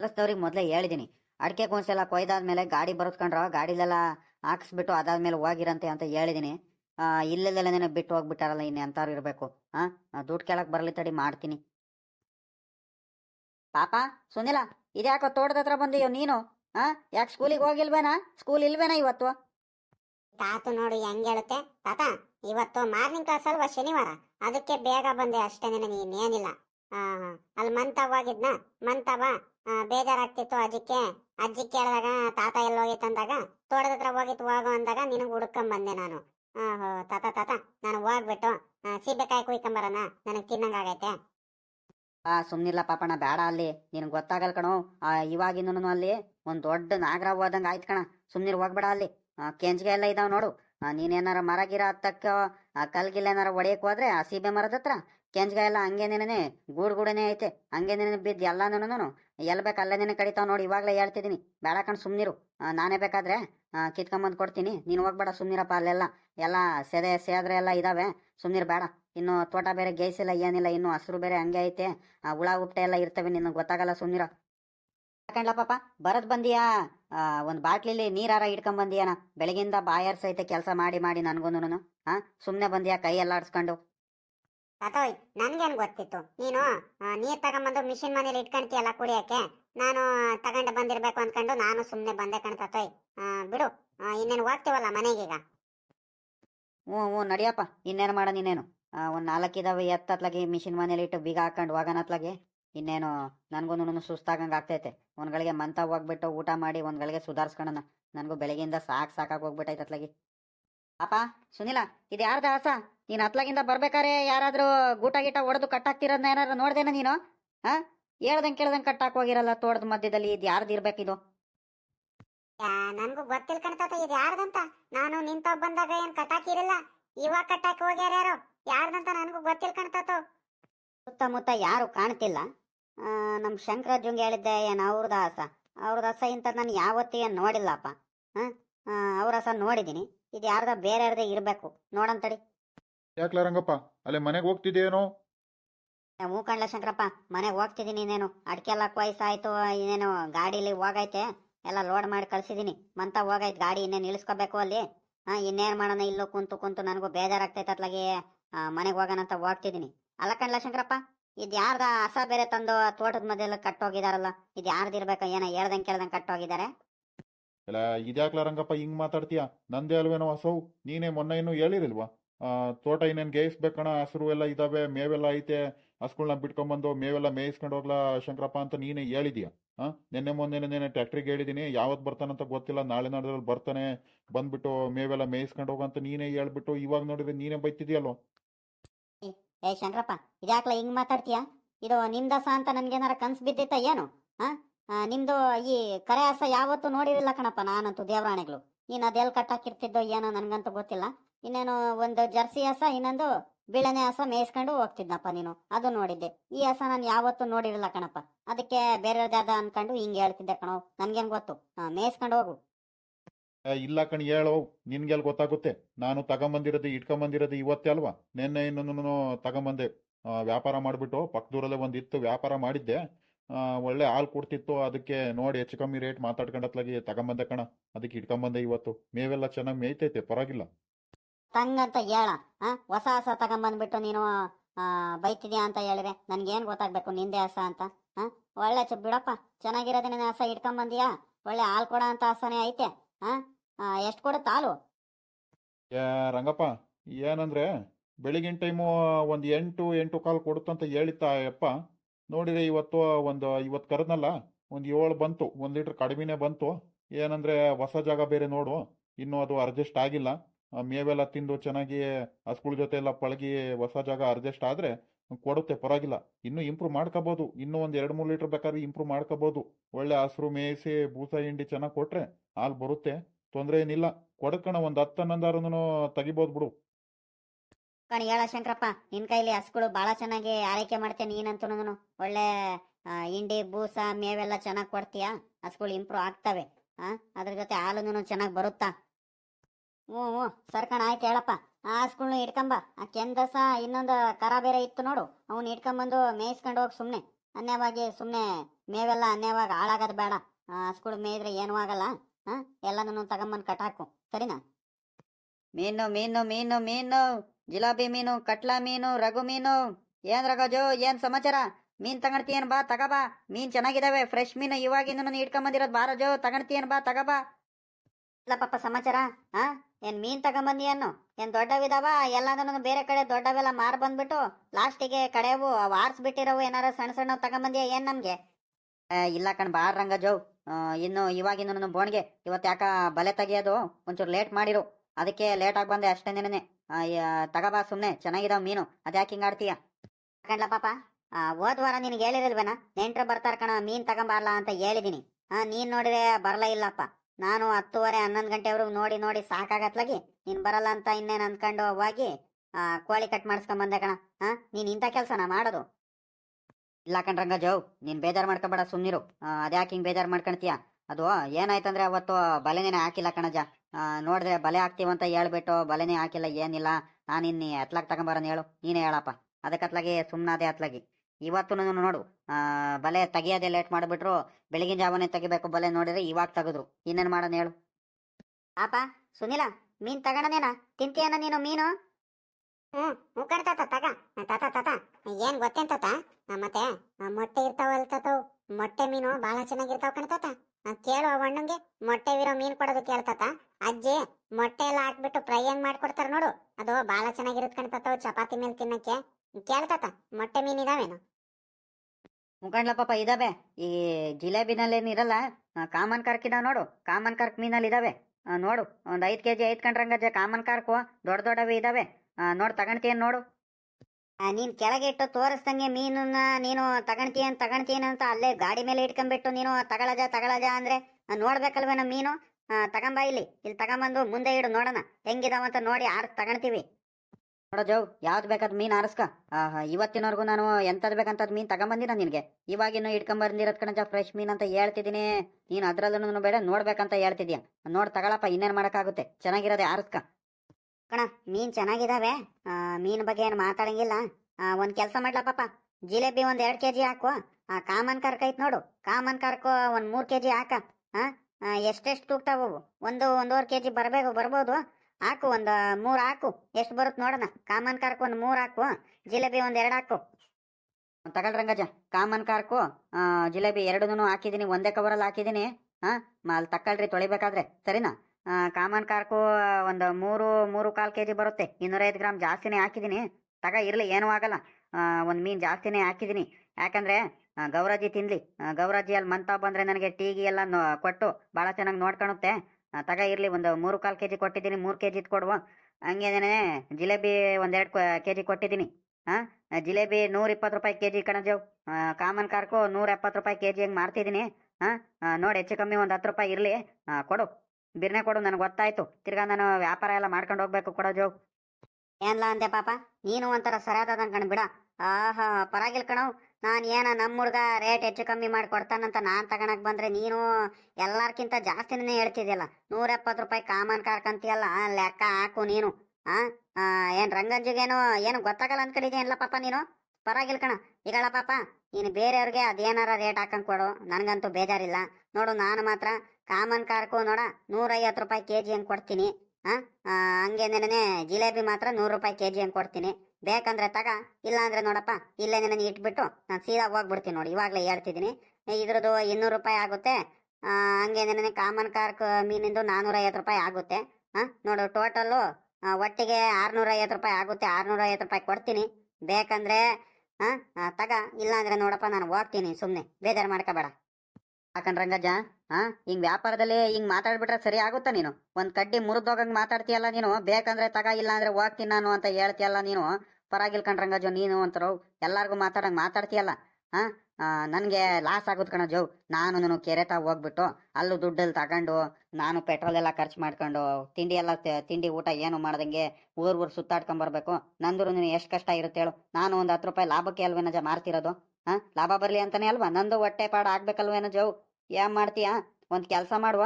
ಕೆಲಸದವ್ರಿಗೆ ಮೊದಲೇ ಹೇಳಿದ್ದೀನಿ ಅಡಿಕೆ ಕುಣ್ಸೆಲ್ಲ ಕೊಯ್ದಾದ್ಮೇಲೆ ಗಾಡಿ ಬರೆಸ್ಕೊಂಡ್ರ ಗಾಡಿಲೆಲ್ಲ ಹಾಕಿಸ್ಬಿಟ್ಟು ಅದಾದ್ಮೇಲೆ ಹೋಗಿರಂತೆ ಅಂತ ಹೇಳಿದ್ದೀನಿ ಇಲ್ಲೆಲ್ಲ ಬಿಟ್ಟು ಹೋಗ್ಬಿಟ್ಟಾರಲ್ಲ ಇನ್ನು ಎಂತಾರು ಇರಬೇಕು. ಹಾಂ ದುಡ್ಡು ಕೇಳಕ್ ಬರಲಿ ತಡಿ, ಮಾಡ್ತೀನಿ. ಪಾಪ, ಸುನಿಲ, ಇದ್ಯಾಕೋ ತೋಟದ ಹತ್ರ ಬಂದೀಯೋ ನೀನು? ಹಾಂ ಯಾಕೆ ಸ್ಕೂಲಿಗೆ ಹೋಗಿಲ್ವೇನಾ? ಸ್ಕೂಲ್ ಇಲ್ವೇನಾ ಇವತ್ತು? ತಾತು ನೋಡು, ಹೆಂಗ್ ಹೇಳುತ್ತೆ? ತಾತ, ಇವತ್ತು ಮಾರ್ನಿಂಗ್ ಕ್ಲಾಸ್ ಅಲ್ವಾ ಶನಿವಾರ? ಅದಕ್ಕೆ ಬೇಗ ಬಂದೆ ಅಷ್ಟೇ ನಿನಗೆ ಇನ್ನೇನಿಲ್ಲ. ಅಲ್ಲಿ ಮಂತವ್ ಹೋಗಿದ್ನ ಮಂತವ ಬೇಜಾರಾಗ್ತಿತ್ತು ಅಜ್ಜಿಗೆ. ಅಜ್ಜಿ ಕೇಳಿದಾಗ, ತಾತ ಎಲ್ಲ ಹೋಗಿತ್ತು ಅಂದಾಗ, ತೋಟದ ಹತ್ರ ಹೋಗಿತ್ತು, ಹೋಗು ಅಂದಾಗ ನಿನಗೆ ಹುಡ್ಕೊಂಡ್ ಬಂದೆ ನಾನು. ಆಹೋ ತಾತ ತಾತ, ನಾನು ಹೋಗ್ಬಿಟ್ಟು ಸೀಬೆಕಾಯಿ ಕುಯ್ಕೊಂಬರೋಣ, ನನಗೆ ತಿನ್ನಂಗಾಗೈತೆ ಆ ಸುಮ್ನಿಲ್ಲ ಪಾಪಣ್ಣ ಬೇಡ ಅಲ್ಲಿ. ನಿನಗೆ ಗೊತ್ತಾಗಲ್ ಕಣೋ. ಆ, ಇವಾಗಿಂದನು ಅಲ್ಲಿ ಒಂದು ದೊಡ್ಡ ನಾಗರ ಹೋದಂಗೆ ಆಯ್ತು ಕಣ. ಸುಮ್ನಿರ್, ಹೋಗ್ಬೇಡ ಅಲ್ಲಿ. ಕೆಂಜ್ಗೆ ಎಲ್ಲ ಇದಾವ್ ನೋಡು. ನೀನೇನಾರ ಮರ ಗಿರ ಹತ್ತಕ್ಕ, ಆ ಕಲ್ಗಿಲ್ಲ ಏನಾರ ಹೊಡೆಯಕ್ ಹೋದ್ರೆ ಆ ಸೀಬೆ ಮರದ ಹತ್ರ ಕೆಂಚ್ಗ ಎಲ್ಲ ಹಂಗೇನೇನೆ ಗೂಡ್ ಗೂಡನೆ ಐತೆ ಹಂಗೇನೇನೆ ಬಿದ್ದು ಎಲ್ಲಾನು ಎಲ್ಲಿ ಬೇಕು ಅಲ್ಲೇನೇನೆ ಕಡಿತಾವ್ ನೋಡಿ ಇವಾಗಲೇ ಹೇಳ್ತಿದ್ದೀನಿ ಬೇಡ ಕಣ್ ಸುಮ್ನಿರು. ಆ, ನಾನೇ ಬೇಕಾದ್ರೆ ಕಿತ್ಕೊಂಬಂದು ಕೊಡ್ತೀನಿ. ನೀನು ಹೋಗ್ಬೇಡ ಸುಮ್ನಿರಪ್ಪ ಅಲ್ಲೆಲ್ಲ. ಎಲ್ಲ ಸೆದೆ ಸೇದ್ರೆ ಎಲ್ಲ ಇದಾವೆ. ಸುಮ್ನಿರ್ ಬೇಡ. ಇನ್ನು ತೋಟ ಬೇರೆ ಗೈಸಿಲ್ಲ ಏನಿಲ್ಲ ಇನ್ನು ಹಸಿರು ಬೇರೆ ಹಂಗೆ ಐತೆ. ಹುಳ ಉಪ್ಟೆ ಎಲ್ಲ ಇರ್ತವೆ ನಿನಗೆ ಗೊತ್ತಾಗಲ್ಲ ಸುಮ್ನಿರ. ಯಾಕಂಡ್ಲ ಪಾಪ ಬರದ್ ಬಂದಿಯಾ? ಒಂದು ಬಾಟ್ಲಿಲಿ ನೀರಾರ ಇಟ್ಕೊಂಡ್ ಬಂದಿಯಾನ ಬೆಳಗಿಂದ ಬಾಯರ್ಸೈತೆ ಕೆಲಸ ಮಾಡಿ ಮಾಡಿ ನನ್ಗೊಂದು ಹಾ ಸುಮ್ಮನೆ ಬಂದಿಯಾ ಕೈ ಎಲ್ಲ ಆಡ್ಸ್ಕೊಂಡು? ತಾತೋಯ್ ನನ್ಗೇನ್ ಗೊತ್ತಿತ್ತು? ನೀನು ನೀರ್ ತಗೊಂಬಂದು ಮಿಷಿನ್ ಮನೇಲಿ ಇಟ್ಕೊಂತೀಯಲ್ಲ ಕುಡಿಯಕ್ಕೆ? ನಾನು ತಗೊಂಡು ಬಂದಿರ್ಬೇಕು ಅನ್ಕೊಂಡು ನಾನು ಸುಮ್ನೆ ಬಂದೆ ಕಣ್ ತಾತೋಯ್ ಆ, ಬಿಡು. ಇನ್ನೇನು ಹೋಗ್ತೀವಲ್ಲ ಮನೆಗೀಗ? ಹ್ಞೂ ಹ್ಞೂ ನಡಿಯಪ್ಪ. ಇನ್ನೇನು ಮಾಡ ನೀನೇನು? ಒಂದು ನಾಲ್ಕಿದಾವೆ ಎತ್ತತ್ಲಾಗಿ ಮಿಷಿನ್ ಮನೇಲಿ ಇಟ್ಟು ಬೀಗ ಹಾಕೊಂಡು ಹೋಗೋಣತ್ಲಾಗಿ ಇನ್ನೇನು ನನಗೂ ಸುಸ್ತಾಗಂಗೆ ಆಗ್ತೈತೆ. ಒಂದ್ಗಳಿಗೆ ಮಂತ ಹೋಗ್ಬಿಟ್ಟು ಊಟ ಮಾಡಿ ಒಂದ್ಗಳಿಗೆ ಸುಧಾರಿಸ್ಕೊಳ್ಳೋಣ ನನಗೂ ಬೆಳಗ್ಗೆಯಿಂದ ಸಾಕು ಸಾಕಾಗಿ ಹೋಗ್ಬಿಟ್ಟೈತೆ ಅತ್ಲಾಗಿ. ಅಪ್ಪ ಸುನಿಲ ಇದು ಯಾರ್ದ ಆಸ? ನೀನು ಹತ್ಲಾಗಿಂದ ಬರ್ಬೇಕಾರೆ ಯಾರಾದರೂ ಗೂಟ ಗೀಟ ಹೊಡೆದು ಕಟ್ಟಾಕ್ತಿರೋದನ್ನ ಏನಾದ್ರು ನೋಡ್ದೇನ ನೀನು? ಹಾ? ಹೇಳ್ದಂಗೆ ಕೇಳ್ದಂಗೆ ಕಟ್ಟಾಕ್ ಹೋಗಿರಲ್ಲ ತೋಟದ ಮಧ್ಯದಲ್ಲಿ ಇದು ಯಾರ್ದು ಇರ್ಬೇಕಿದು? ಯಾ, ನನ್ಗೂ ಗೊತ್ತಿಲ್ಲ ಕಣ್ತಾತ ಇದು ಯಾರ್ದಂತ? ನಾನು ನಿಂತ ಬಂದಾಗ ಏನ್ ಕಟ್ಟಾಕಿರಲ್ಲ? ಇವಾಗ ಕಟ್ಟಾಕಿ ಹೋಗ್ಯಾರ ಯಾರು? ಯಾರ್ದಂತ ನನ್ಗೂ ಗೊತ್ತಿಲ್ಲ ಕಣ್ತಾತ ಸುತ್ತಮುತ್ತ ಯಾರು ಕಾಣ್ತಿಲ್ಲ. ನಮ್ಮ ಜುಂಗಿ ಹೇಳಿದ್ದೆ ಏನು ಅವ್ರದ ಹಸ ಅವ್ರದ ಹಸ ಇಂಥ ನಾನು ಯಾವತ್ತೂ ಏನು ನೋಡಿಲ್ಲಪ್ಪ. ಹಾಂ? ಅವ್ರ ಹಸ ನೋಡಿದ್ದೀನಿ ಇದು ಯಾರ್ದ ಬೇರೆ ಯಾರ್ದೇ ಇರಬೇಕು ನೋಡಂತಡಿ ಯಾಕ್ಲ ರಂಗಪ್ಪ ಅಲ್ಲೇ ಮನೆಗೆ ಹೋಗ್ತಿದ್ದೇನೋ ಹೂ ಕಣ್ಲ ಶಂಕರಪ್ಪ ಮನೆಗೆ ಹೋಗ್ತಿದ್ದೀನಿ ಇನ್ನೇನು. ಅಡಿಕೆ ಎಲ್ಲ ವಯಸ್ಸಾಯ್ತು ಇನ್ನೇನು ಗಾಡೀಲಿ ಹೋಗೈತೆ. ಎಲ್ಲ ಲೋಡ್ ಮಾಡಿ ಕಳ್ಸಿದ್ದೀನಿ ಮಂತ ಹೋಗೈತೆ ಗಾಡಿ ಇನ್ನೇನು ಇಳಿಸ್ಕೋಬೇಕು ಅಲ್ಲಿ? ಹಾಂ ಇನ್ನೇನು ಮಾಡೋಣ ಇಲ್ಲೂ ಕುಂತು ಕುಂತು ನನಗೂ ಬೇಜಾರಾಗ್ತೈತೆ ಅತ್ಲಾಗಿ ಮನೆಗೆ ಹೋಗೋಣ ಅಂತ ಹೋಗ್ತಿದ್ದೀನಿ ಅಲ್ಲ ಕಣ್ಲ ಶಂಕರಪ್ಪ ಇದು ಯಾರ್ದ ಹಸ ಬೇರೆ ತಂದು ತೋಟದ ಮಧ್ಯೆಲ್ಲ ಕಟ್ಟೋಗಿದಾರಲ್ಲ ಇದು ಯಾರ್ದು ಇರ್ಬೇಕು ಏನೋ ಹೇಳ್ದಂಗೆ ಕೇಳ್ದಂಗೆ ಕಟ್ಟೋಗಿದ್ದಾರೆ ಇಲ್ಲ ಇದ್ಯಾಕ್ಲ ರಂಗಪ್ಪ ಹಿಂಗ್ ಮಾತಾಡ್ತೀಯ? ನಂದೇ ಅಲ್ವೇನೋ ಹಸವು? ನೀನೇ ಮೊನ್ನೆ ಇನ್ನೂ ಹೇಳಿರಿಲ್ವಾ? ತೋಟ ಇನ್ನೇನು ಗೇಯಿಸ್ಬೇಕಣ ಹಸಿರು ಎಲ್ಲ ಇದಾವೆ ಮೇವೆಲ್ಲ ಐತೆ ಹಸುಗಳನ್ನ ಬಿಟ್ಕೊಂಡ್ಬಂದು ಮೇವೆಲ್ಲ ಮೇಯಿಸ್ಕೊಂಡು ಹೋಗ್ಲಾ ಶಂಕರಪ್ಪ ಅಂತ ನೀನೇ ಹೇಳಿದ್ಯಾ? ಹಾ ನಿನ್ನೆ ಮೊನ್ನೆ ನಿನ್ನೆ ಟ್ಯಾಕ್ಟ್ರಿಗೆ ಹೇಳಿದೀನಿ ಯಾವತ್ತು ಬರ್ತಾನಂತ ಗೊತ್ತಿಲ್ಲ ನಾಳೆ ನಾಡ್ರಲ್ಲಿ ಬರ್ತಾನೆ ಬಂದ್ಬಿಟ್ಟು ಮೇವೆಲ್ಲ ಮೇಯಿಸ್ಕೊಂಡು ಹೋಗಂತ ನೀನೇ ಹೇಳ್ಬಿಟ್ಟು ಇವಾಗ ನೋಡಿದ್ರೆ ನೀನೇ ಬೈತಿದ್ಯಲ್ವ ಏ ಶಂಕರಪ್ಪ ಇದ್ಯಾಕ್ಲ ಹಿಂಗ್ ಮಾತಾಡ್ತೀಯಾ? ಇದು ನಿಮ್ದಸ ಅಂತ ನನ್ಗೇನಾರ ಕನ್ಸ್ ಬಿದ್ದಿತ್ತ ಏನು? ಹಾ ಆ, ನಿಮ್ದು ಈ ಕರೆ ಹಸ ಯಾವತ್ತು ನೋಡಿರಿಲ್ಲ ಕಣಪ್ಪ ನಾನಂತೂ ದೇವರಾಣೆಗಳು. ನೀನು ಅದೆಲ್ ಕಟ್ಟಾಕಿರ್ತಿದ್ದೋ ಏನೋ ನನ್ಗಂತೂ ಗೊತ್ತಿಲ್ಲ. ಇನ್ನೇನು ಒಂದು ಜರ್ಸಿ ಹಸ ಇನ್ನೊಂದು ಬಿಳನೆ ಹಸ ಮೇಯಿಸ್ಕೊಂಡು ಹೋಗ್ತಿದ್ನಪ್ಪ ನೀನು. ಅದು ನೋಡಿದ್ದೆ. ಈ ಹಸ ನಾನು ಯಾವತ್ತೂ ನೋಡಿರಲ್ಲ ಕಣಪ್ಪ. ಅದಕ್ಕೆ ಬೇರೆಯವ್ರದ್ದಾದ ಅನ್ಕೊಂಡು ಹಿಂಗೆ ಹೇಳ್ತಿದ್ದೆ ಕಣೋ. ನನ್ಗೇನ್ ಗೊತ್ತು? ಮೇಯಿಸ್ಕೊಂಡು ಹೋಗು. ಇಲ್ಲ ಕಣ್, ಹೇಳೋ. ನಿನ್ಗೆಲ್ ಗೊತ್ತಾಗುತ್ತೆ? ನಾನು ತಗೊಂಬಂದಿರೋದು, ಇಟ್ಕೊಂಬಂದಿರೋದು ಇವತ್ತೇ ಅಲ್ವಾ? ನಿನ್ನೆ ಇನ್ನೊಂದು ತಗೊಂಬಂದೆ. ವ್ಯಾಪಾರ ಮಾಡಿಬಿಟ್ಟು ಪಕ್ಕದೂರಲ್ಲೇ ಒಂದು ಇತ್ತು, ವ್ಯಾಪಾರ ಮಾಡಿದ್ದೆ. ಒಳ್ಳೆ ಹಾಲು ಕೊಡ್ತಿತ್ತು. ಅದಕ್ಕೆ ನೋಡಿ ಹೆಚ್ಚು ಕಮ್ಮಿ ರೇಟ್ ಮಾತಾಡ್ಕೊಂಡತ್ಲಾಗಿ ತಗೊಂಬಂದೆ ಕಣ. ಅದಕ್ಕೆ ಇಟ್ಕೊಂಬಂದೆ ಇವತ್ತು. ಮೇವೆಲ್ಲ ಚೆನ್ನಾಗಿ ಮೇಯ್ತೈತೆ, ಪರವಾಗಿಲ್ಲ. ತಂಗಂತ ಹೇಳ ಹೊಸ ಹೊಸ ತಗೊಂಬಂದ್ಬಿಟ್ಟು ನೀನು ಬೈತಿದ್ಯಾ ಅಂತ ಹೇಳಿದ್ರೆ ನನ್ಗೇನು ಗೊತ್ತಾಗ್ಬೇಕು ನಿಂದೆ ಹಸ ಅಂತ, ಹಾಂ? ಒಳ್ಳೆ ಚ, ಬಿಡಪ್ಪ ಚೆನ್ನಾಗಿರೋದನ್ನ ಹಸ ಇಟ್ಕೊಂಬಂದಿಯಾ? ಒಳ್ಳೆ ಹಾಲು ಕೊಡ ಅಂತ ಹಸನೇ ಐತೆ, ಹಾಂ? ಎಷ್ಟು ಕೊಡುತ್ತೆ ಹಾಲು ಏ ರಂಗಪ್ಪ, ಏನಂದ್ರೆ ಬೆಳಿಗಿನ ಟೈಮು ಒಂದು ಎಂಟು ಎಂಟು ಕಾಲು ಕೊಡುತ್ತಂತ ಹೇಳಿತ್ತ ಯಪ್ಪ. ನೋಡಿದ್ರೆ ಇವತ್ತು ಒಂದು ಇವತ್ತು ಕರೆದ್ನಲ್ಲ, ಒಂದು ಏಳು ಬಂತು, ಒಂದು ಲೀಟ್ರ್ ಕಡಿಮೆನೇ ಬಂತು. ಏನಂದ್ರೆ ಹೊಸ ಜಾಗ ಬೇರೆ ನೋಡು, ಇನ್ನೂ ಅದು ಅಡ್ಜಸ್ಟ್ ಆಗಿಲ್ಲ. ಮೇವೆಲ್ಲ ತಿಂದು ಚೆನ್ನಾಗಿ ಹಸುಗಳ ಜೊತೆ ಎಲ್ಲ ಪಳಗಿ ಹೊಸ ಜಾಗ ಅಡ್ಜಸ್ಟ್ ಆದರೆ ಕೊಡುತ್ತೆ, ಪರವಾಗಿಲ್ಲ. ಇನ್ನೂ ಇಂಪ್ರೂವ್ ಮಾಡ್ಕೋಬೋದು. ಇನ್ನೂ ಒಂದು ಎರಡು, ಮೂರು ಲೀಟರ್ ಬೇಕಾದ್ರೆ ಇಂಪ್ರೂವ್ ಮಾಡ್ಕೋಬೋದು. ಒಳ್ಳೆ ಹಸ್ರು ಮೇಯಿಸಿ ಬೂಸ, ಹಿಂಡಿ ಚೆನ್ನಾಗಿ ಕೊಟ್ರೆ ಹಾಲು ಬರುತ್ತೆ. ತೊಂದರೆ ಏನಿಲ್ಲ. ಕೊಡಕಣ ಒಂದು ಹತ್ತು, ಹನ್ನೊಂದಾರನು ತೆಗಿಬೋದು ಬಿಡು. ಕಣ್ ಹೇಳ ಶಂಕರಪ್ಪ, ನಿನ್ ಕೈಲಿ ಹಸುಗಳು ಬಹಳ ಚೆನ್ನಾಗಿ ಆರೈಕೆ ಮಾಡ್ತೇನೆ ನೀನಂತೂ ಒಳ್ಳೆ ಹಿಂಡಿ, ಬೂಸ, ಮೇವೆಲ್ಲ ಚೆನ್ನಾಗಿ ಕೊಡ್ತೀಯಾ? ಹಸುಗಳು ಇಂಪ್ರೂವ್ ಆಗ್ತವೆ. ಅದ್ರ ಜೊತೆ ಹಾಲು ಚೆನ್ನಾಗಿ ಬರುತ್ತಾ? ಹ್ಞೂ ಹ್ಞೂ. ಸರ್ಕಣ ಆಯ್ತು ಹೇಳಪ್ಪ. ಆ ಹಸ್ಗಳ್ನ ಇಟ್ಕೊಂಬ ಆ ಕೆಂದಸ ಇನ್ನೊಂದು ಕರ ಬೇರೆ ಇತ್ತು ನೋಡು. ಅವ್ನು ಇಟ್ಕೊಂಬಂದು ಮೇಯಿಸ್ಕೊಂಡು ಹೋಗಿ ಸುಮ್ಮನೆ ಅನ್ಯವಾಗಿ ಸುಮ್ಮನೆ ಮೇವೆಲ್ಲ ಅನ್ಯವಾಗಿ ಹಾಳಾಗೋದು ಬೇಡ. ಹಸ್ಗಳು ಮೇಯ್ದ್ರೆ ಏನೂ ಆಗಲ್ಲ. ಹಾಂ ಎಲ್ಲನೂ ತಗೊಂಬಂದು ಕಟ್ಟಾಕು ಸರಿನಾ? ಮೀನು ಮೀನು ಮೀನು ಮೀನು. ಜಿಲಾಬಿ ಮೀನು, ಕಟ್ಲಾ ಮೀನು, ರಘು ಮೀನು. ಏನ್ ರಘಜು, ಏನ್ ಸಮಾಚಾರ? ಮೀನ್ ತಗೊಳ್ತೀಯನ್ ಬಾ ತಗಬಾ ಮೀನ್ ಚೆನ್ನಾಗಿದಾವೆ. ಫ್ರೆಶ್ ಮೀನು ಇವಾಗಿಂದ ಇಟ್ಕೊಂಬಂದಿರೋದು ಬಾರಜು. ತಗೊಳ್ತೀಯನ್ ಬಾ ತಗಬಾ ಇಲ್ಲ ಪಾಪ ಸಮಾಚಾರ? ಹಾ ಏನ್ ಮೀನ್ ತಗೊಂಬಂದಿ ಏನು ಏನ್ ದೊಡ್ಡವಿದಾವ? ಎಲ್ಲಾದ್ರೂ ಬೇರೆ ಕಡೆ ದೊಡ್ಡವೆಲ್ಲ ಮಾರ್ ಬಂದ್ಬಿಟ್ಟು ಲಾಸ್ಟಿಗೆ ಕಡೆವು ಬಿಟ್ಟಿರೋ ಏನಾರ ಸಣ್ಣ ಸಣ್ಣ ತಗೊಂಬಂದಿಯ ಏನ್ ನಮ್ಗೆ? ಇಲ್ಲ ಕಣ್ ಬಾರ್ ರಂಗ ಜೋ ಇನ್ನು ಇವಾಗಿಂದ ಬೋಣ್ಗೆ ಇವತ್ತು ಯಾಕ ಬಲೆ ತೆಗಿಯೋದು? ಒಂಚೂರು ಲೇಟ್ ಮಾಡಿರು. ಅದಕ್ಕೆ ಲೇಟ್ ಆಗಿ ಬಂದೆ ಅಷ್ಟೇ ನಿನ್ನೆ. ತಗಬಾ ಸುಮ್ನೆ ಚೆನ್ನಾಗಿದಾವ್ ಮೀನು. ಅದ್ಯಾಕೆ ಹಿಂಗ ಆಡ್ತೀಯ? ಕಣ್ಲ ಪಾಪ ಆ, ಹೋದ್ ವಾರ ನಿನ್ಗೆ ಹೇಳಿರಲ್ವೇನ? ನೆಂಟ್ರು ಬರ್ತಾರ ಕಣ ಮೀನ್ ತಗೊಂಬಾರ್ಲಾ ಅಂತ ಹೇಳಿದೀನಿ. ಹಾ ನೀನ್ ನೋಡಿದ್ರೆ ಬರ್ಲಾ ಇಲ್ಲಪ್ಪ. ನಾನು ಹತ್ತುವರೆ ಹನ್ನೊಂದು ಗಂಟೆವರೆಗೂ ನೋಡಿ ನೋಡಿ ಸಾಕಾಗತ್ಲಾಗಿ, ನೀನ್ ಬರಲ್ಲ ಅಂತ ಇನ್ನೇನ್ ಅನ್ಕೊಂಡು ಹೋಗಿ ಕೋಳಿ ಕಟ್ ಮಾಡಿಸ್ಕೊಂಡ್ ಬಂದೆ ಕಣ. ಹಾ ನೀನ್ ಇಂಥ ಕೆಲ್ಸನ ಮಾಡೋದು? ಇಲ್ಲ ಕಣ್ ಜೋ ನೀನ್ ಬೇಜಾರ್ ಮಾಡ್ಕೊಬೇಡ ಸುಮ್ಮನಿರು ಅದ್ಯಾಕೆ ಹಿಂಗ್ ಬೇಜಾರ್ ಮಾಡ್ಕೊಳ್ತೀಯ ಅದು ಏನಾಯ್ತಂದ್ರೆ ಅವತ್ತು ಬಲೆನೇ ಹಾಕಿಲ್ಲ ಕಣಜ. ನೋಡಿದ್ರೆ ಬಲೆ ಹಾಕ್ತೀವಂತ ಹೇಳ್ಬಿಟ್ಟು ಬಲೆನೇ ಹಾಕಿಲ್ಲ, ಏನಿಲ್ಲ. ನಾನು ಇನ್ನು ಎತ್ಲಾಗ್ ತಗೊಂಬರನ್ ಹೇಳು. ನೀನೇ ಹೇಳಪ್ಪ. ಅದಕ್ಕೆ ಅದಕ್ಕತ್ಲಾಗಿ ಸುಮ್ಮನಾದೆ ಅತ್ಲಾಗಿ. ಇವತ್ತು ನೋಡು. ಬಲೆ ತೆಗಿಯೋದೇ ಲೇಟ್ ಮಾಡಿಬಿಟ್ರು. ಬೆಳಗಿನ ಜಾವನೇ ತೆಗಿಬೇಕು ಬಲೆ ನೋಡಿದ್ರೆ ಇವಾಗ ತೆಗೆದ್ರು. ಇನ್ನೇನು ಮಾಡೋಣ ಹೇಳು. ಪಾಪ ಸುನಿಲ, ಮೀನ್ ತಗೊಂಡನೇನ? ತಿಂತೀಯನ ನೀನು ಮೀನು? ಹ್ಮ್ ಮುಕ್ಕಡ್ ತಾತ, ತಗ. ತಾತ ತಾತ. ಏನ್ ಗೊತ್ತೇನ್ ತಾತ? ಮತ್ತೆ ಮೊಟ್ಟೆ ಇರ್ತಾವಲ್ಲ ತಾತ ಮೊಟ್ಟೆ ಮೀನು ಬಹಳ ಚೆನ್ನಾಗಿರ್ತಾವ ಕಣ ತಾತ. ಕೇಳು ಅಣ್ಣಂಗೆ. ಮೊಟ್ಟೆ ಇರೋ ಮೀನ್ ಕೊಡೋದು ಕೇಳ್ತಾತ ಅಜ್ಜಿ, ಮೊಟ್ಟೆ ಎಲ್ಲ ಹಾಕ್ಬಿಟ್ಟು ಫ್ರೈ ಹೆಂಗ್ ಮಾಡ್ಕೊಡ್ತಾರ ನೋಡು. ಅದು ಬಹಳ ಚೆನ್ನಾಗಿರುತ್ತೆ ಕಣ ತಾತ ಚಪಾತಿ ಮೇಲೆ ತಿನ್ನಕ್ಕೆ. ಕೇಳ್ತಾತ ಮೊಟ್ಟೆ ಮೀನ್ ಇದಾವೇನು? ಮುಖಂಡ್ಲ ಪಾಪ ಇದಾವೆ. ಈ ಜಿಲೇಬಿನಲ್ಲಿ ಇರಲ್ಲ? ಕಾಮನ್ ಕಾರ್ಕ್ ಇದಾವೆ ನೋಡು. ಕಾಮನ್ ಕಾರ್ಕ್ ಮೀನಲ್ಲಿ ಇದಾವೆ. ನೋಡು. ಒಂದು ಐದು ಕೆ ಜಿ ಐತ್ಕೊಂಡ್ರಂಗಜ ಕಾಮನ್ ಕಾರ್ಕು. ದೊಡ್ಡ ದೊಡ್ಡವೆ ಇದಾವೆ. ನೋಡು ತಗೊಂತೀಯನ್ ನೋಡು. ನೀನು ಕೆಳಗೆ ಇಟ್ಟು ತೋರಿಸ್ದಂಗೆ ಮೀನನ್ನ ನೀನು ತಗೊಂತೀಯ ತಗೊಂತೀಯ ಅಂತ ಅಲ್ಲೇ ಗಾಡಿ ಮೇಲೆ ಇಟ್ಕೊಂಡ್ಬಿಟ್ಟು ನೀನು ತಗಳಜ ತಗಳಜ ಅಂದ್ರೆ ನೋಡ್ಬೇಕಲ್ವೇನ ಮೀನು? ತಗೊಂಬ ತಗೊಂಬಾ ಇಲ್ಲಿ. ಇಲ್ಲಿ ತಗೊಂಬಂದು ಮುಂದೆ ಇಡು ನೋಡೋಣ. ಹೆಂಗಿದಾವಂತ ನೋಡಿ ಆರ್ ತಗೊಂತೀವಿ ನೋಡೋ ಜೋ ಯಾವ್ದು ಬೇಕಾದ ಮೀನು ಆರಿಸ್ಕ. ಇವತ್ತಿನವರೆಗೂ ನಾನು ಎಂಥದ್ದು ಬೇಕಂತದ್ ಮೀನ್ ತಗೊಂಬಂದಿನ ನಿನ್ಗೆ. ಇವಾಗಿನ್ನು ಇಟ್ಕೊಂಬಂದಿರೋದ್ ಕಣಜ ಫ್ರೆಶ್ ಮೀನ್ ಅಂತ ಹೇಳ್ತಿದ್ದೀನಿ ನೀನು ಅದ್ರಲ್ಲೂ ಬೇಡ ನೋಡ್ಬೇಕಂತ ಹೇಳ್ತಿದ್ಯಾ. ನೋಡ್ ತಗೊಳಪ್ಪ ಇನ್ನೇನು ಮಾಡೋಕ್ಕಾಗುತ್ತೆ. ಚೆನ್ನಾಗಿರೋದೆ ಆರಿಸ್ಕ. ಕಣ ಮೀನ್ ಚೆನ್ನಾಗಿದಾವೆ. ಆ, ಮೀನ್ ಬಗ್ಗೆ ಏನು ಮಾತಾಡಂಗಿಲ್ಲ. ಒಂದ್ ಕೆಲಸ ಮಾಡ್ಲಪ್ಪ ಪಾಪ. ಜಿಲೇಬಿ ಒಂದ್ ಎರಡ್ ಕೆಜಿ ಹಾಕು. ಆ ಕಾಮನ್ ಕಾರ್ಕ್ ಐತ್ ನೋಡು. ಕಾಮನ್ ಕಾರ್ಕು ಒಂದ್ ಮೂರ್ ಕೆಜಿ ಹಾಕ. ಆ ಆ, ಎಷ್ಟೆಷ್ಟು ತೂಗ್ತಾವು. ಒಂದು ಒಂದೂವರೆ ಕೆಜಿ ಬರ್ಬೇಕು ಬರ್ಬೋದು. ಹಾಕು ಒಂದು ಮೂರು ಹಾಕು. ಎಷ್ಟು ಬರುತ್ತೆ ನೋಡೋಣ. ಕಾಮನ್ ಕಾರ್ಕು ಒಂದು ಮೂರು ಹಾಕು. ಜಿಲೇಬಿ ಒಂದು ಎರಡು ಹಾಕು. ತಗೊಳ್ರಂಗಜ ಕಾಮನ್ ಕಾರ್ಕು ಜಿಲೇಬಿ ಎರಡೂ ಹಾಕಿದ್ದೀನಿ ಒಂದೇ ಕವರಲ್ಲಿ ಹಾಕಿದೀನಿ. ಹಾ ಅಲ್ಲಿ ತಕ್ಕಳ್ರಿ ತೊಳಿಬೇಕಾದ್ರೆ. ಸರಿನಾ? ಕಾಮನ್ ಕಾರ್ಕು ಒಂದು ಮೂರು ಮೂರು ಕಾಲು ಕೆ ಜಿ ಬರುತ್ತೆ. ಇನ್ನೂರೈದು ಗ್ರಾಮ್ ಜಾಸ್ತಿನೇ ಹಾಕಿದ್ದೀನಿ ತಗ, ಇರಲಿ, ಏನೂ ಆಗಲ್ಲ. ಒಂದು ಮೀನು ಜಾಸ್ತಿನೇ ಹಾಕಿದ್ದೀನಿ ಯಾಕಂದ್ರೆ ಗೌರಾಜಿ ತಿನ್ಲಿ. ಗೌರಾಜಿ ಅಲ್ಲಿ ಮಂತ ಬಂದರೆ ನನಗೆ ಟೀಗಿ ಎಲ್ಲ ಕೊಟ್ಟು ಭಾಳ ಚೆನ್ನಾಗಿ ನೋಡ್ಕೊಳುತ್ತೆ ತಗ ಇರಲಿ, ಒಂದು ಮೂರು ಕಾಲು ಕೆ ಜಿ ಕೊಟ್ಟಿದ್ದೀನಿ, ಮೂರು ಕೆ ಜಿದು ಕೊಡುವ. ಹಂಗೇನೇ ಜಿಲೇಬಿ ಒಂದೆರಡು ಕೆ ಜಿ ಕೊಟ್ಟಿದ್ದೀನಿ. ಹಾಂ ಜಿಲೇಬಿ ನೂರ ಇಪ್ಪತ್ತು ರೂಪಾಯಿ ಕೆ ಜಿ ಕಣಜವ್ ಕಾಮನ್ ಕಾರ್ಕು ನೂರ ಎಪ್ಪತ್ತು ರೂಪಾಯಿ ಕೆ ಜಿ ಹಂಗೆ ಮಾರ್ತಿದ್ದೀನಿ ಹಾಂ ನೋಡಿ, ಹೆಚ್ಚು ಕಮ್ಮಿ ಒಂದು ಹತ್ತು ರೂಪಾಯಿ ಇರಲಿ. ಕೊಡು. ಬಿರ್ನೆ ಕೊಡು, ನನಗೆ ಗೊತ್ತಾಯ್ತು. ತಿರ್ಗಾ ನಾನು ವ್ಯಾಪಾರ ಎಲ್ಲ ಮಾಡ್ಕೊಂಡು ಹೋಗ್ಬೇಕು ಕೊಡೋ ಜೋ ಏನ್ಲ ಅಂದೆ ಪಾಪ? ನೀನು ಒಂಥರ ಸರಿಯಾದ ಕಣ್ ಬಿಡ. ಆಹಾ ಪರಾಗಿಲ್ ಕಣವ್ ನಾನ್ ಏನೋ ನಮ್ಮ ಹುಡುಗ ರೇಟ್ ಹೆಚ್ಚು ಕಮ್ಮಿ ಮಾಡಿ ಕೊಡ್ತಾನಂತ ನಾನು ತಗೊಳಕ್ ಬಂದ್ರೆ ನೀನು ಎಲ್ಲರ್ಕಿಂತ ಜಾಸ್ತಿನೇ ಹೇಳ್ತಿದ್ಯಲ್ಲ? ನೂರ ಎಪ್ಪತ್ತು ರೂಪಾಯಿ ಕಾಮನ್ ಕಾರ್ಕಂತೀಯಲ್ಲ ಲೆಕ್ಕ ಹಾಕು ನೀನು. ಆ? ಏನು ರಂಗಂಜಿಗೇನು ಏನು ಗೊತ್ತಾಗಲ್ಲ ಅನ್ಕೊಂಡಿದ್ಯಲ್ಲ ಪಾಪ ನೀನು? ಪರವಾಗಿಲ್ಲ ಕಣ. ಈಗಲ್ಲ ಪಾಪ ನೀನು ಬೇರೆಯವ್ರಿಗೆ ಅದೇನಾರ ರೇಟ್ ಹಾಕಂಗ್ ಕೊಡು. ನನಗಂತೂ ಬೇಜಾರಿಲ್ಲ. ನೋಡು ನಾನು ಮಾತ್ರ ಕಾಮನ್ ಕಾರ್ಕು ನೋಡ ನೂರೈವತ್ತು ರೂಪಾಯಿ ಕೆ ಜಿ ಹಂಗೆ ಕೊಡ್ತೀನಿ. ಆ, ಹಂಗೇನೇನೆ ಜಿಲೇಬಿ ಮಾತ್ರ ನೂರು ರೂಪಾಯಿ ಕೆ ಜಿ ಹಂಗೆ ಕೊಡ್ತೀನಿ. ಬೇಕಂದ್ರೆ ತಗ ಇಲ್ಲ ಅಂದ್ರೆ ನೋಡಪ್ಪ, ಇಲ್ಲೇ ನನಗೆ ಇಟ್ಬಿಟ್ಟು ನಾನು ಸೀದಾ ಹೋಗ್ಬಿಡ್ತೀನಿ ನೋಡಿ, ಇವಾಗಲೇ ಹೇಳ್ತಿದ್ದೀನಿ. ಇದ್ರದ್ದು ಇನ್ನೂರು ರೂಪಾಯಿ ಆಗುತ್ತೆ. ಹಂಗೆ ನನಗೆ ಕಾಮನ್ ಕಾರ್ಕ್ ಮೀನಿಂದು ನಾನ್ನೂರ ಐವತ್ತು ರೂಪಾಯಿ ಆಗುತ್ತೆ. ಹಾಂ ನೋಡು ಟೋಟಲ್ಲು ಒಟ್ಟಿಗೆ ಆರ್ನೂರ ಐವತ್ತು ರೂಪಾಯಿ ಆಗುತ್ತೆ ಆರ್ನೂರ ಐವತ್ತು ರೂಪಾಯಿ ಕೊಡ್ತೀನಿ. ಬೇಕಂದ್ರೆ ಹಾಂ ತಗ ಇಲ್ಲ ಅಂದ್ರೆ ನೋಡಪ್ಪ, ನಾನು ಹೋಗ್ತೀನಿ ಸುಮ್ಮನೆ ಬೇಜಾರು ಮಾಡ್ಕೋಬೇಡ. ಹಾಕಂಡ್ರಂಗಜ್ಜ ಹಾ, ಹಿಂಗ್ ವ್ಯಾಪಾರದಲ್ಲಿ ಹಿಂಗ್ ಮಾತಾಡ್ಬಿಟ್ರೆ ಸರಿ ಆಗುತ್ತ ನೀನು? ಒಂದ್ ಕಡ್ಡಿ ಮುರಿದೋಗಂಗ್ ಮಾತಾಡ್ತೀಯಲ್ಲ ನೀನು? ಬೇಕಂದ್ರೆ ತಗ ಇಲ್ಲ ಅಂದ್ರೆ ಹೋಗ್ತೀನಿ ನಾನು ಅಂತ ಹೇಳ್ತೀಯಲ್ಲ ನೀನು? ಪರಾಗಿಲ್ ಕಣ್ರಂಗಜ್ಜು ನೀನು ಅಂತರು ಎಲ್ಲಾರ್ಗು ಮಾತಾಡಂಗ್ ಮಾತಾಡ್ತೀಯಲ್ಲ, ಹಾ? ನನಗೆ ಲಾಸ್ ಆಗುತ್ತೆ ಕಣ ಜೋ, ನಾನು ನಾನು ಕೆರೆ ಹೋಗ್ಬಿಟ್ಟು ಅಲ್ಲೂ ದುಡ್ಡಲ್ಲಿ ತಗೊಂಡು, ನಾನು ಪೆಟ್ರೋಲ್ ಎಲ್ಲ ಖರ್ಚು ಮಾಡ್ಕೊಂಡು, ತಿಂಡಿ ಎಲ್ಲ ತಿಂಡಿ ಊಟ ಏನು ಮಾಡ್ದಂಗೆ ಊರ್ ಊರ್ ಸುತ್ತಾಡ್ಕೊಂಡ್ ಬರ್ಬೇಕು. ನಂದ್ರು ನೀನು ಎಷ್ಟು ಕಷ್ಟ ಇರುತ್ತೆ ಹೇಳು? ನಾನು ಒಂದು ಹತ್ತು ರೂಪಾಯಿ ಲಾಭಕ್ಕೆ ಅಲ್ವೇನಜ ಮಾರ್ತಿರೋದು, ಹಾ? ಲಾಭ ಬರ್ಲಿ ಅಂತಾನೆ ಅಲ್ವಾ? ನಂದು ಹೊಟ್ಟೆ ಪಾಡು ಆಗ್ಬೇಕಲ್ವೇನೋ ಜೋ? ಏನ್ ಮಾಡ್ತೀಯಾ? ಒಂದು ಕೆಲಸ ಮಾಡುವ.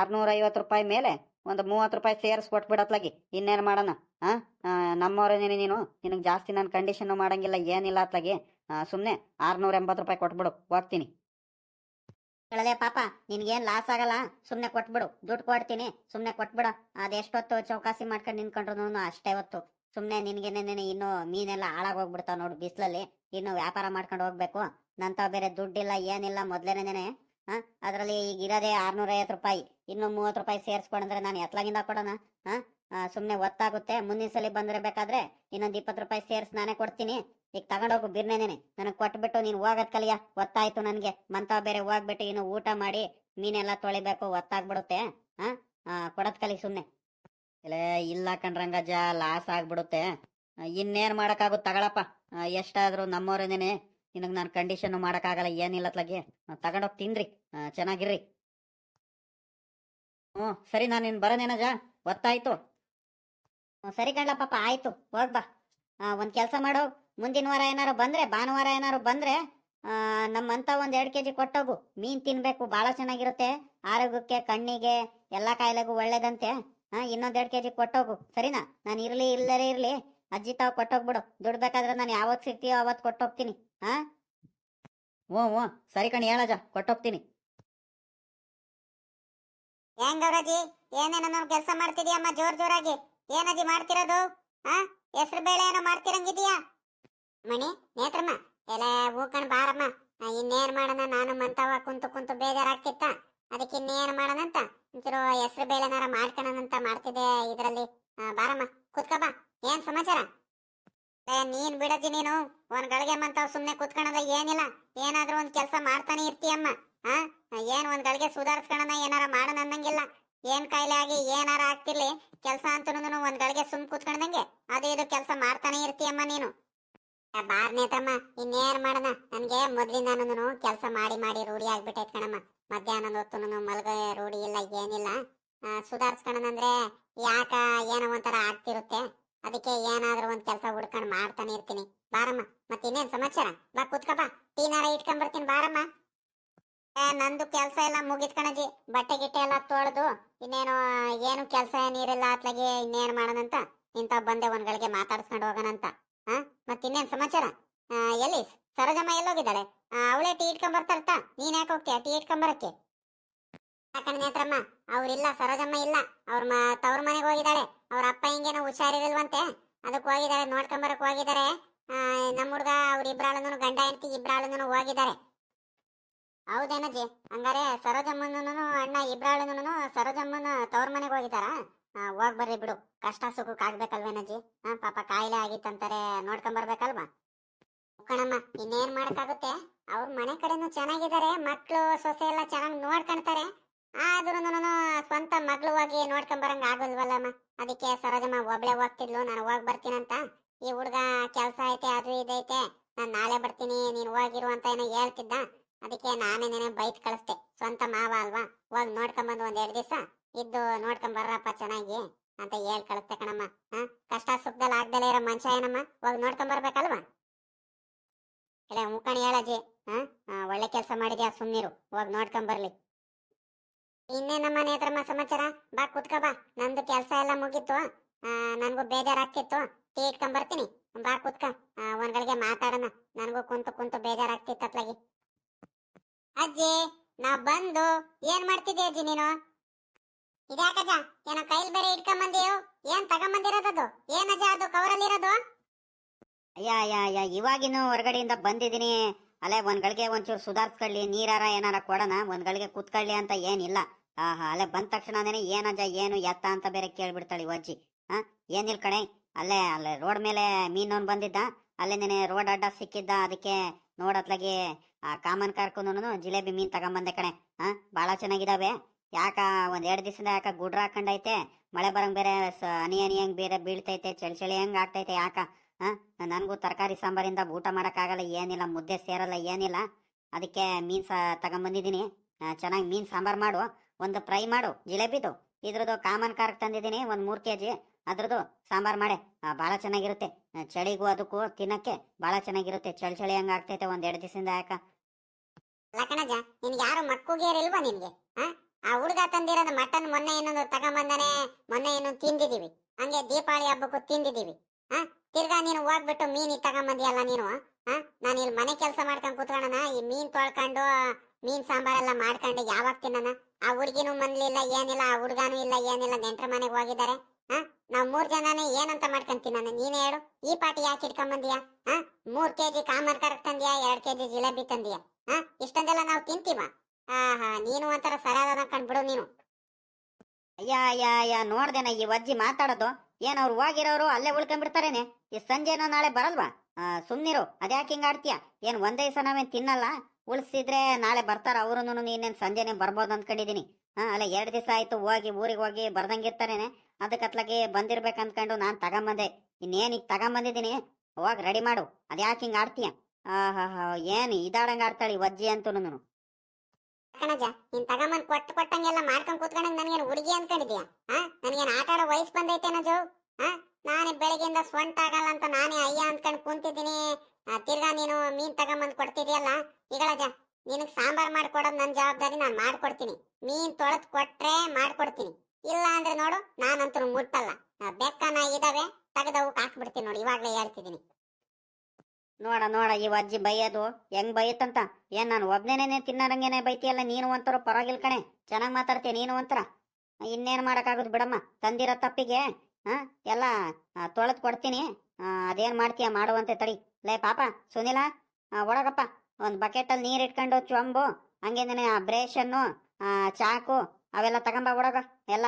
ಆರ್ನೂರ ಐವತ್ತು ರೂಪಾಯಿ ಮೇಲೆ ಒಂದು ಮೂವತ್ತು ರೂಪಾಯಿ ಸೇರಿಸಿ ಕೊಟ್ಬಿಡತ್ಲಾಗಿ. ಇನ್ನೇನು ಮಾಡೋಣ? ಆ ನಮ್ಮವ್ರೇ ನೀನು ನೀನು, ನಿನಗೆ ಜಾಸ್ತಿ ನಾನು ಕಂಡೀಷನ್ ಮಾಡಂಗಿಲ್ಲ, ಏನಿಲ್ಲ ಅತ್ಲಾಗಿ. ಸುಮ್ಮನೆ ಆರ್ನೂರ ಎಂಬತ್ತು ರೂಪಾಯಿ ಕೊಟ್ಬಿಡು, ಹೋಗ್ತೀನಿ. ಹೇಳಲೆ ಪಾಪ, ನಿನ್ಗೇನ್ ಲಾಸ್ ಆಗಲ್ಲ ಸುಮ್ಮನೆ ಕೊಟ್ಬಿಡು. ದುಡ್ಡು ಕೊಡ್ತೀನಿ ಸುಮ್ಮನೆ ಕೊಟ್ಬಿಡ. ಅದೆಷ್ಟೊತ್ತು ಚೌಕಾಸಿ ಮಾಡ್ಕೊಂಡು ನಿಂತ್ಕೊಂಡ್ರು ಅಷ್ಟೇ ಹೊತ್ತು. ಸುಮ್ಮನೆ ನಿನಗೆ ನೆನೆ ಇನ್ನು ಮೀನೆಲ್ಲ ಹಾಳಾಗೋಗ್ಬಿಡ್ತಾವ ನೋಡು ಬಿಸಿಲಲ್ಲಿ. ಇನ್ನು ವ್ಯಾಪಾರ ಮಾಡ್ಕೊಂಡು ಹೋಗ್ಬೇಕು. ನಂತ ಬೇರೆ ದುಡ್ಡಿಲ್ಲ, ಏನಿಲ್ಲ ಮೊದ್ಲೇನೇನೆ ಹಾ? ಅದರಲ್ಲಿ ಈಗ ಇರೋದೇ ಆರ್ನೂರ ಐವತ್ತು ರೂಪಾಯಿ. ಇನ್ನು ಮೂವತ್ತು ರೂಪಾಯಿ ಸೇರಿಸ್ಕೊಂಡ್ರೆ ನಾನು ಎತ್ಲಾಗಿಂದ ಕೊಡೋಣ, ಹಾ? ಸುಮ್ಮನೆ ಒತ್ತಾಗುತ್ತೆ. ಮುಂದಿನ ಸಲ ಬಂದ್ರೆ ಬೇಕಾದ್ರೆ ಇನ್ನೊಂದು ಇಪ್ಪತ್ತು ರೂಪಾಯಿ ಸೇರಿಸಿ ನಾನೇ ಕೊಡ್ತೀನಿ. ಈಗ ತಗೊಂಡೋಗು ಬಿರ್ನೇನೆ ನನಗೆ ಕೊಟ್ಬಿಟ್ಟು ನೀನು ಹೋಗೋದ್ ಕಲಿಯ. ಒತ್ತಾಯ್ತು ನನಗೆ. ಮಂತ ಬೇರೆ ಹೋಗ್ಬಿಟ್ಟು ಇನ್ನು ಊಟ ಮಾಡಿ ಮೀನೆಲ್ಲ ತೊಳಿಬೇಕು, ಒತ್ತಾಗ್ಬಿಡುತ್ತೆ, ಹಾ? ಕೊಡೋದ್ ಕಲಿ ಸುಮ್ಮನೆ ಇಲ್ಲ ಇಲ್ಲ ಕಣ್ರಂಗಜ್ಜ ಲಾಸ್ ಆಗ್ಬಿಡುತ್ತೆ. ಇನ್ನೇನ್ ಮಾಡಕ್ಕಾಗುತ್ತೆ ತಗೊಳಪ್ಪ? ಎಷ್ಟಾದರೂ ನಮ್ಮವ್ರೇನೇನೆ ನಿನಗೆ ನಾನು ಕಂಡೀಷನ್ ಮಾಡೋಕ್ಕಾಗಲ್ಲ, ಏನಿಲ್ಲ ಅತ್ಲಾಗೆ. ತಗೊಂಡೋಗಿ ತಿನ್ರಿ. ಚೆನ್ನಾಗಿರ್ರಿ. ಹ್ಞೂ, ಸರಿ, ನಾನು ಬರೋ ಬರೋನೇನಜ ಗೊತ್ತಾಯ್ತು. ಸರಿ ಕಣ್ಲ ಪಾಪ ಆಯ್ತು. ಹೋಗ್ಬಾ ಒಂದು ಕೆಲಸ ಮಾಡು. ಮುಂದಿನ ವಾರ ಏನಾರು ಬಂದ್ರೆ, ಭಾನುವಾರ ಏನಾರು ಬಂದ್ರೆ ನಮ್ಮಂತ ಒಂದ್ ಎರಡು ಕೆಜಿ ಕೊಟ್ಟೋಗು. ಮೀನ್ ತಿನ್ಬೇಕು ಬಹಳ ಚೆನ್ನಾಗಿರುತ್ತೆ. ಆರೋಗ್ಯಕ್ಕೆ, ಕಣ್ಣಿಗೆ, ಎಲ್ಲಾ ಕಾಯಿಲೆಗೂ ಒಳ್ಳೇದಂತೆ. ಹಾಂ, ಇನ್ನೊಂದು ಎರಡು ಕೆಜಿ ಕೊಟ್ಟೋಗು. ಸರಿನಾ? ನಾನು ಇರ್ಲಿ ಇಲ್ಲದೇ ಇರ್ಲಿ. ಅಜ್ಜಿ ತಾವು ಕೊಟ್ಟೋಗ್ಬಿಡು. ದುಡ್ಡು ಬೇಕಾದ್ರೆ ನಾನು ಯಾವತ್ತು ಸಿಗ್ತೀಯೋ ಅವತ್ತು ಕೊಟ್ಟೋಗ್ತೀನಿ. ಹಾ ಓ ಓ ಸರಿ ಕಣಿ ಹೇಳಜ ಕೊಟ್ಟೋಗ್ತೀನಿ. ಗೌರಜಿ ಏನೇನೋ ಕೆಲಸ ಮಾಡ್ತಿದ್ಯಮ್ಮ ಜೋರ್ ಜೋರಾಗಿ? ಏನಜ್ಜಿ ಮಾಡ್ತಿರೋದು? ಹಾ ಹೆಸರು ಬೇಳೆ ಏನೋ ಮಾಡ್ತಿರಂಗಿದ್ಯಾ? ಮಣಿ, ನೇತ್ರಮ್ಮ. ಎಲೆ, ಹೂಕಣ್ ಬಾರಮ್ಮ. ಇನ್ನೇನ್ ಮಾಡೋಣ? ನಾನು ಮಂತವ ಕುಂತು ಕುಂತು ಬೇಜಾರಾಗ್ತಿತ್ತ? ಅದಕ್ಕೆ ಇನ್ನೇನ್ ಮಾಡೋಣಂತ? ಹೆಸರು ಬೇಳೆನಾರ ಮಾಡ್ಕೊಳ್ಳೋಣಂತ ಮಾಡ್ತಿದ್ದೆ ಇದರಲ್ಲಿ. ಬಾರಮ್ಮ ಕುತ್ಕ ಬಾ. ಏನ್ ಸಮಾಚಾರ? ನೀನ್ ಬಿಡತಿ ನೀನು. ಒಂದ್ ಗಳಿಗೆ ಮಂತಾವ್ ಸುಮ್ನೆ ಕುತ್ಕೊಳದ ಏನಿಲ್ಲ. ಏನಾದ್ರೂ ಒಂದ್ ಕೆಲಸ ಮಾಡ್ತಾನೆ ಇರ್ತೀಯಮ್ಮ ಹಾ ಏನ್ ಒಂದ್ ಗಳಿಗೆ ಸುಧಾರಿಸ್ಕೊಳನ ಏನಾರ ಮಾಡೋಣ ಅನ್ನಂಗಿಲ್ಲ. ಏನ್ ಕಾಯಿಲೆ ಆಗಿ ಏನಾರ ಆಗ್ತಿರ್ಲಿ. ಕೆಲಸ ಅಂತನೂ ಒಂದ್ ಗಳಿಗೆ ಸುಮ್ ಕುತ್ಕೊಂಡಂಗೆ ಅದು ಇದು ಕೆಲಸ ಮಾಡ್ತಾನೆ ಇರ್ತೀಯಮ್ಮ ನೀನು. ಆ, ಬಾರ್ ನೇತ್ರಮ್ಮ ಇನ್ನೇನ್ ಮಾಡೋಣ? ನನ್ಗೆ ಮೊದ್ಲಿಂದಾನು ಕೆಲಸ ಮಾಡಿ ಮಾಡಿ ರೂಢಿ ಆಗ್ಬಿಟ್ಟೈತ್ ಕಣಮ್ಮ. ಮಧ್ಯಾಹ್ನದ ಹೊತ್ತು ಮಲ್ಗ ರೂಢಿ ಇಲ್ಲ ಏನಿಲ್ಲ. ಅಂದ್ರೆ ಯಾಕ ಏನೋ ಒಂಥರ ಆಗ್ತಿರುತ್ತೆ. ಅದಕ್ಕೆ ಏನಾದ್ರೂ ಒಂದ್ ಕೆಲಸ ಹುಡ್ಕೊಂಡ್ ಮಾಡ್ತಾನೆ ಇರ್ತೀನಿ. ಬಾರಮ್ಮ ಮತ್ತೆ ಇನ್ನೇನ್ ಸಮಾಚಾರ? ಬಾ ಕುತ್ಕಪ್ಪ ಟೀನಾರ ಇಟ್ಕೊಂಡ್ ಬರ್ತೀನಿ ಬಾರಮ್ಮ. ಏ, ನಂದು ಕೆಲಸ ಎಲ್ಲ ಮುಗಿತ್ ಕಣಜಿ ಬಟ್ಟೆ ಗಿಟ್ಟೆ ಎಲ್ಲ ತೊಳೆದು ಇನ್ನೇನು ಏನು ಕೆಲಸ ಏನಿರಲ್ಲ ಅತ್ಲಾಗೆ ಇನ್ನೇನ್ ಮಾಡೋಣಂತ? ಇಂತ ಬಂದೆ ಒಂದ್ಗಳಿಗೆ ಮಾತಾಡ್ಸ್ಕೊಂಡು ಹೋಗೋಣಂತ. ಹಾ ಮತ್ತೆ ಇನ್ನೇನ್ ಸಮಾಚಾರ? ಎಲ್ಲಿ ಸರೋಜಮ್ಮ ಎಲ್ಲೋಗಿದ್ದಾಳೆ? ಅವಳೇ ಟೀ ಇಟ್ಕೊಂಡ್ ಬರ್ತಾರತ? ನೀನ್ ಯಾಕೆ ಹೋಗ್ತೀಯ ಟೀ ಇಟ್ಕೊಂಡ್ ಬರಕ್ಕೆ? ಯಾಕಂದ್ರೆ ನೇತ್ರಮ್ಮ ಅವ್ರಿಲ್ಲ ಸರೋಜಮ್ಮ ಇಲ್ಲ, ಅವ್ರ ತವ್ರ ಮನೆಗೆ ಹೋಗಿದ್ದಾಳೆ ಅವ್ರ ಅಪ್ಪ ಹಿಂಗೇನೋ ಹುಷಾರಿರಲ್ವಂತೆ ಅದಕ್ಕೆ ಹೋಗಿದ್ದಾರೆ ನೋಡ್ಕೊಂಬರಕ್ ಹೋಗಿದ್ದಾರೆ ನಮ್ಮ ಹುಡುಗ, ಅವ್ರ ಇಬ್ರಾಳನು ಗಂಡ ಹೆಂಡತಿ ಇಬ್ಬರಾಳನೂ ಹೋಗಿದ್ದಾರೆ. ಹೌದೇನಜ್ಜಿ? ಹಂಗಾರೆ ಸರೋಜಮ್ಮನೂ ಅಣ್ಣ ಇಬ್ಬರಾಳನೂ ಸರೋಜಮ್ಮನ ತವ್ರ ಮನೆಗೆ ಹೋಗಿದ್ದಾರ? ಹೋಗ್ ಬರ್ರಿ ಬಿಡು. ಕಷ್ಟ ಸುಖಕ್ಕೆ ಆಗ್ಬೇಕಲ್ವೇನಜ್ಜಿ? ಹಾ ಪಾಪ ಕಾಯಿಲೆ ಆಗಿತ್ತಂತಾರೆ ನೋಡ್ಕೊಂಬರ್ಬೇಕಲ್ವಾ ಕಣಮ್ಮ, ಇನ್ನೇನ್ ಮಾಡಕ್ಕಾಗುತ್ತೆ? ಅವ್ರ ಮನೆ ಕಡೆನೂ ಚೆನ್ನಾಗಿದ್ದಾರೆ ಮಕ್ಕಳು ಸೊಸೆ ಎಲ್ಲ ಚೆನ್ನಾಗಿ ನೋಡ್ಕೊಂತಾರೆ ಆದ್ರೂ ಸ್ವಂತ ಮಗ್ಳು ಹೋಗಿ ನೋಡ್ಕೊಂಡ್ ಬರಂಗ ಆಗೋಲ್ವಲ್ಲಮ್ಮ. ಅದಕ್ಕೆ ಸರೋಜಮ್ಮ, ಒಬ್ಳೆ ಹೋಗ್ತಿದ್ಲು, ನಾನು ಹೋಗ್ ಬರ್ತೀನಂತ ಈ ಹುಡ್ಗ ಕೆಲ್ಸ ಐತೆ, ಅದು ಇದೈತೆ. ನಾನ್ ನಾಳೆ ಬರ್ತೀನಿ, ನೀನ್ ಹೋಗಿರು ಅಂತ ಏನೋ ಹೇಳ್ತಿದ್ದ. ಅದಕ್ಕೆ ನಾನೇ ನೆನೆ ಬೈತ್ ಕಳಿಸ್ದೆ. ಸ್ವಂತ ಮಾವ ಅಲ್ವಾ? ಹೋಗಿ ನೋಡ್ಕೊಂಬಂದು ಒಂದ್ ಎರಡ್ ದಿವಸ ಇದ್ದು ನೋಡ್ಕೊಂಬರ್ರಪ್ಪ ಚೆನ್ನಾಗಿ ಅಂತ ಹೇಳ್ ಕಳಿಸ್ದೆ ಕಣಮ್ಮ. ಹಾ? ಕಷ್ಟ ಸುಖದಲ್ಲಿ ಆಗ್ದಲೇ ಇರೋ ಮನುಷ್ಯ ಏನಮ್ಮ? ಹೋಗಿ ನೋಡ್ಕೊಂಬರ್ಬೇಕಲ್ವಾ ಇಲ್ಲ ಮುಖಂಡ್ ಹೇಳಜ್ಜಿ. ಹಾ? ಒಳ್ಳೆ ಕೆಲಸ ಮಾಡಿದ್ಯಾ ಸುಮ್ನಿರು. ಹೋಗಿ ನೋಡ್ಕೊಂಡ್ ಬರ್ಲಿ ಇನ್ನೇನಮ್ಮ ನೇತ್ರಮ್ಮ ಸಮಾಚಾರ? ಬಾ, ಕುತ್ಕ, ಬಾ. ನಂದು ಕೆಲಸ ಎಲ್ಲ ಮುಗೀತು. ನನ್ಗೂ ಬೇಜಾರಾಗ್ತಿತ್ತು. ಟೀ ಇಟ್ಕೊಂಡ್ ಬರ್ತೀನಿ. ಬಾ, ಕುತ್ಕ. ಒಂದ್ಗಳಿಗೆ ಮಾತಾಡೋಣ. ನನಗೂ ಕುಂತು ಕುಂತು ಬೇಜಾರಾಗ್ತಿತ್ತು ಅಜ್ಜಿ ನಾ ಬಂದು ಏನ್ ಮಾಡ್ತಿದ್ದೆ ಅಜ್ಜಿ ನೀನು? ಇದ್ಯಾಕಜ್ಜ ಏನ ಕೈಲ್ ಬೇರೆ ಇಟ್ಕೊಂಬಂದಿಯೋ? ಏನ್ ತಗೊಂಬಂದಿರೋದದು ಏನಜ್ಜ ಅದು? ಕವರಲ್ಲಿರೋದು? ಅಯ್ಯ ಅಯ್ಯ ಅಯ್ಯ. ಇವಾಗಿನ್ನು ಹೊರಗಡೆಯಿಂದ ಬಂದಿದ್ದೀನಿ. ಅಲ್ಲೇ ಒಂದ್ ಗಳಿಗೆ ಒಂಚೂರು ಸುಧಾರ್ಸ್ಕೊಳ್ಳಿ, ನೀರಾರ ಏನಾರ ಕೊಡೋಣ ಒಂದ್ ಗಳಿಗೆ ಕೂತ್ಕೊಳ್ಳಿ ಅಂತ ಏನಿಲ್ಲ. ಆಹಾ ಅಲ್ಲೇ ಬಂದ ತಕ್ಷಣನೇ ಏನಜ್ಜ ಏನು ಎತ್ತ ಅಂತ ಬೇರೆ ಕೇಳ್ಬಿಡ್ತಾಳೆ ಅಜ್ಜಿ. ಹಾ ಏನಿಲ್ಲ ಕಣೆ? ಅಲ್ಲೇ ಅಲ್ಲೇ, ರೋಡ್ ಮೇಲೆ ಮೀನೋನ್ ಬಂದಿದ್ದ, ಅಲ್ಲೇ ನೆನೆ ರೋಡ್ ಅಡ್ಡ ಸಿಕ್ಕಿದ್ದ, ಅದಕ್ಕೆ ನೋಡತ್ಲಾಗಿ ಆ ಕಾಮನ್ ಕಾರ್ಕೊಂಡು ಜಿಲೇಬಿ ಮೀನ್ ತಗೊಂಬಂದೆ ಕಣೆ. ಹಾ, ಬಾಳ ಚೆನ್ನಾಗಿದಾವೆ. ಯಾಕ, ಒಂದ್ ಎರಡ್ ದಿವಸದ ಯಾಕ ಗುಡ್ರ ಹಾಕೊಂಡೈತೆ, ಮಳೆ ಬರಂಗ್ ಬೇರೆ ಅನಿ ಅನಿ ಹಂಗ್ ಬೇರೆ ಬೀಳ್ತೈತೆ, ಚಳಿ ಚಳಿ ಹಂಗ್ ಆಗ್ತೈತೆ ಯಾಕ? ಹಾ ನನಗೂ ತರಕಾರಿ ಸಾಂಬಾರಿಂದ ಊಟ ಮಾಡೋಕ್ಕಾಗಲ್ಲ, ಏನಿಲ್ಲ, ಮುದ್ದೆ ಸೇರಲ್ಲ, ಏನಿಲ್ಲ. ಅದಕ್ಕೆ ಮೀನ್ ಸಾ ತಗೊಂಬಂದಿದ್ದೀನಿ ಚೆನ್ನಾಗಿ ಮೀನ್ ಸಾಂಬಾರ್ ಮಾಡು, ಒಂದು ಫ್ರೈ ಮಾಡು, ಜಿಲೇಬಿದು. ಇದ್ರದ್ದು ಕಾಮನ್ ಕಾರ್ಕ್ ತಂದಿದ್ದೀನಿ, ಒಂದು ಮೂರು ಕೆ ಜಿ ಅದ್ರದ್ದು ಸಾಂಬಾರ್ ಮಾಡೆ ಭಾಳ ಚೆನ್ನಾಗಿರುತ್ತೆ. ಚಳಿಗೂ ಅದಕ್ಕೂ ತಿನ್ನಕ್ಕೆ ಭಾಳ ಚೆನ್ನಾಗಿರುತ್ತೆ. ಚಳಿ ಚಳಿ ಹಂಗೆ ಆಗ್ತೈತೆ, ಒಂದು ಎರಡು ದಿವಸದಿಂದ ಯಾಕ? ಲಕ್ಕಣಜ ನಿನ್ಗೆ ಯಾರು ಇಲ್ವಾ ನಿನ್ಗೆ? ಆ? ಹುಡುಗ ತಂದಿರೋದು ಮಟನ್ ಮೊನ್ನೆ ಇನ್ನೊಂದು ತಗೊಂಬಂದಾನೆ, ಮೊನ್ನೆ ಇನ್ನೊಂದು ತಿಂದಿದ್ದೀವಿ ಹಂಗೆ ದೀಪಾವಳಿ ಹಬ್ಬಕ್ಕೂ ತಿಂದಿದೀವಿ. ಆ ತಿರ್ಗಾ ನೀನು ಹೋಗ್ಬಿಟ್ಟು ಮೀನ್ ತಗೊಂಬಂದಿಯಲ್ಲ ನೀನು ಹಾ ನಾನು ಇಲ್ಲಿ ಮನೆ ಕೆಲಸ ಮಾಡ್ಕೊಂಡು ಕೂತ್ಕೊಳ್ಳೋಣ. ಈ ಮೀನ್ ತೊಳ್ಕೊಂಡು, ಮೀನ್ ಸಾಂಬಾರ್ ಸಾಂಬಾರೆಲ್ಲ ಮಾಡ್ಕೊಂಡು ಯಾವಾಗ ತಿನ್ನೋಣ? ಆ ಹುಡ್ಗಿನೂ ಮನ್ಲಿಲ್ಲ, ಏನಿಲ್ಲ, ಆ ಹುಡುಗಾನು ಇಲ್ಲ, ಏನಿಲ್ಲ, ನೆಂಟ್ರ ಮನೆಗೆ ಹೋಗಿದ್ದಾರೆ ಹಾ ನಾವ್ ಮೂರ್ ಜನನೇ ಏನಂತ ಮಾಡ್ಕೊಂಡ್ ನಾನು ನೀನೇ ಹೇಳು, ಈ ಪಾಟಿ ಯಾಕೆ ಇಟ್ಕೊಂಬಂದಿಯಾ ಹಾ ಮೂರ್ ಕೆಜಿ ಕಾಮರ್ ಕರಕ್ ತಂದಿಯಾ, ಎರಡ್ ಕೆಜಿ ಜಿಲೇಬಿ ತಂದಿಯಾ ಹಾ ಇಷ್ಟೊಂದೆಲ್ಲ ನಾವು ತಿಂತೀವ? ಆಹಾ, ನೀನು ಒಂಥರ ಸರಾದ ಕಂಡ್ಬಿಡು ನೀನು. ಅಯ್ಯ ಅಯ್ಯ ಅಯ್ಯ, ನೋಡ್ದೇನ ಈ ಅಜ್ಜಿ ಮಾತಾಡೋದು. ಏನ್ ಅವ್ರು ಹೋಗಿರೋರು ಅಲ್ಲೇ ಉಳ್ಕೊಂಡ್ಬಿಡ್ತಾರೇನೆ? ಈ ಸಂಜೆನೋ ನಾಳೆ ಬರಲ್ವಾ? ಸುಮ್ಮನಿರು ಅದ್ಯಾಕೆ ಹಿಂಗ ಆಡ್ತೀಯ? ಏನ್ ಒಂದೇ ಸಲ ನಾವೇನ್ ತಿನ್ನಲ್ಲ? ಉಳಿಸಿದ್ರೆ ನಾಳೆ ಬರ್ತಾರ ಅವ್ರು ನೀನೇನ್ ಸಂಜೆನೆ ಬರ್ಬೋದು ಅನ್ಕೊಂಡಿದೀನಿ ಹಾ, ಅಲ್ಲ ಎರಡು ದಿವಸ ಆಯ್ತು ಹೋಗಿ ಊರಿಗೆ ಹೋಗಿ ಬರ್ದಂಗಿರ್ತಾರೇನೆ ಅದಕ್ಕೆ ಅತ್ಲಾಗೆ ಬಂದಿರ್ಬೇಕು ಅನ್ಕೊಂಡು ನಾನ್ ತಗೊಂಬಂದೆ. ಇನ್ನೇನ್ ಈಗ ತಗೊಂಬಂದಿದೀನಿ? ಹೋಗಿ ರೆಡಿ ಮಾಡು. ಅದ್ಯಾಕೆ ಹಿಂಗ ಆಡ್ತೀಯ? ಏನು ಏನ್ ಆಡ್ತಾಳೆ ಈ ವಜ್ಜಿ ಅಂತೂ ಕಣಜ ನೀನ್ ತಗೊಂಬಂದ್ ಕೊಟ್ಟು ಕೊಟ್ಟಂಗೆಲ್ಲ ಮಾಡ್ಕೊಂಡ್ ಕೂತ್ಕೊಂಡಂಗ್ ನನ್ಗೇನ್ ಹುಡುಗಿ ಅನ್ಕೊಂಡಿದ್ಯಾ ಹಾ ನನ್ಗೇನ್ ಆಟ ಆಡೋ ವಯಸ್ಸು ಬಂದೈತೇನೋ ಜೋ? ಹಾ ನಾನೇ ಬೆಳಗ್ಗೆಯಿಂದ ಸ್ವಂತ ಆಗಲ್ಲ ಅಂತ ನಾನೇ ಅಯ್ಯ ಅನ್ಕೊಂಡ್ ಕುಂತಿದ್ದೀನಿ. ತಿರ್ಗಾ ನೀನು ಮೀನ್ ತಗೊಂಬಂದ್ ಕೊಡ್ತಿದ್ಯಲ್ಲ? ಈಗಳಜ ನಿನಗ್ ಸಾಂಬಾರ್ ಮಾಡ್ಕೊಡೋದ್ ನನ್ ಜವಾಬ್ದಾರಿ ನಾನ್ ಮಾಡ್ಕೊಡ್ತೀನಿ. ಮೀನ್ ತೊಳೆದ್ ಕೊಟ್ರೆ ಮಾಡ್ಕೊಡ್ತೀನಿ. ಇಲ್ಲ ಅಂದ್ರೆ ನೋಡು, ನಾನಂತೂ ಮುಟ್ಟಲ್ಲ. ಬೆಕ್ಕ ಬೆಕ್ಕನ ಇದಾವೆ, ತೆಗೆದವು, ಹಾಕ್ಬಿಡ್ತೀನಿ ನೋಡಿ, ಇವಾಗಲೇ ಹೇಳ್ತಿದ್ದೀನಿ. ನೋಡ ನೋಡ, ಈ ಅಜ್ಜಿ ಬೈಯೋದು ಹೆಂಗ್ ಬೈಯತ್ತಂತ? ಏನ್ ನಾನು ಒಬ್ನೇನೇನೆ ತಿನ್ನರಂಗೇನೆ ಬೈತಿಯಲ್ಲ, ನೀನು ಒಂಥರ ಪರವಾಗಿಲ್ ಕಣೆ. ಚೆನ್ನಾಗ್ ಮಾತಾಡ್ತೀಯ ನೀನು ಒಂಥರ? ಇನ್ನೇನು ಮಾಡೋಕ್ಕಾಗುದು ಬಿಡಮ್ಮ? ತಂದಿರೋ ತಪ್ಪಿಗೆ ಹಾ ಎಲ್ಲ ತೊಳೆದು ಕೊಡ್ತೀನಿ. ಅದೇನು ಮಾಡ್ತೀಯ ಮಾಡುವಂತೆ ತಡಿ. ಲೇ, ಪಾಪ, ಸುನಿಲ ಒಳಗಪ್ಪ. ಒಂದ್ ಬಕೆಟ್ ಅಲ್ಲಿ ನೀರ್ ಇಟ್ಕೊಂಡು ಚೊಂಬು ಹಂಗೇನೇ ಆ ಬ್ರೇಷನ್ನು ಚಾಕು ಅವೆಲ್ಲ ತಗೊಂಬ ಒಡಗ ಎಲ್ಲ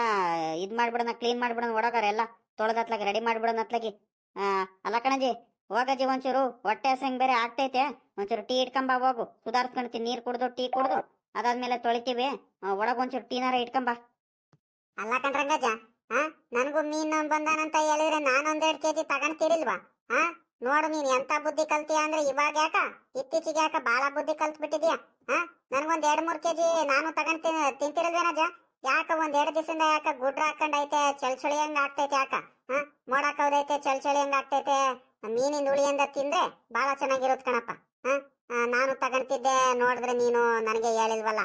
ಇದು ಮಾಡ್ಬಿಡೋಣ ಕ್ಲೀನ್ ಮಾಡ್ಬಿಡೋಣ ಒಡಗಾರ ಎಲ್ಲ ತೊಳೆದತ್ಲಾಗಿ ರೆಡಿ ಮಾಡ್ಬಿಡೋಣ ಅತ್ಲಾಗಿ ಅಲ್ಲ ಕಣಜಿ ಹೋಗಜ್ಜಿ ಒಂಚೂರು. ಹೊಟ್ಟೆ ಹಸಂಗ್ ಬೇರೆ ಆಗ್ತೈತೆ. ಒಂಚೂರು ಟೀ ಇಟ್ಕೊಂಬ ಹೋಗು. ಸುಧಾರಿಸ್ಕೊಂಡ್ತೀನಿ, ನೀರ್ ಕುಡ್ದು ಟೀ ಕುಡ್ದು. ಅದಾದ್ಮೇಲೆ ತೊಳಿತೀವಿ. ಒಳಗ್ ಒಂಚೂರು ಟೀನಾರ ಇಟ್ಕೊಂಬ. ಅಲ್ಲ ಕಣ್ರಂಗಜ್ಜ ಹಾ ನನ್ಗೂ ಮೀನು ಬಂದಾನಂತ ಹೇಳಿದ್ರೆ ನಾನೊಂದೆರಡು ಕೆಜಿ ತಗೊಂಡ್ತಿರಿಲ್ವಾ ಹಾ ನೋಡು ನೀನ್ ಎಂತ ಬುದ್ಧಿ ಕಲ್ತೀಯ ಅಂದ್ರೆ ಇವಾಗ ಯಾಕ? ಇತ್ತೀಚೆಗೆ ಯಾಕ ಬಾಳ ಬುದ್ಧಿ ಕಲ್ತ್ ಬಿಟ್ಟಿದ್ಯಾ ಹಾ ನನ್ಗೊಂದ್ ಎರಡ್ ಮೂರ್ ಕೆಜಿ ನಾನು ತಗೊಂಡ್ತೀನಿ ತಿಂತಿರಲ್ವೇನಜ ಯಾಕ ಒಂದ್ ಎರಡ್ ದಿವಸದಿಂದ ಯಾಕ ಗುಡ್ರ ಹಾಕೊಂಡೈತೆ, ಚಳ್ಚಳಿ ಹಂಗ ಆಗ್ತೈತೆ ಯಾಕ? ಹಾ ಮೋಡ ಹೌದೈತೆ ಚಳ್ಚಳಿ ಹಂಗ ಆಗ್ತೈತೆ? ಮೀನಿನ ಉಳಿಯಿಂದ ತಿಂದ್ರೆ ಬಹಳ ಚೆನ್ನಾಗಿರುತ್ತೆ ಕಣಪ್ಪ. ನಾನು ತಗೊಂತಿದ್ದೆ ನೋಡಿದ್ರೆ ನೀನು ನನಗೆ ಹೇಳಿಲ್ವಲ್ಲ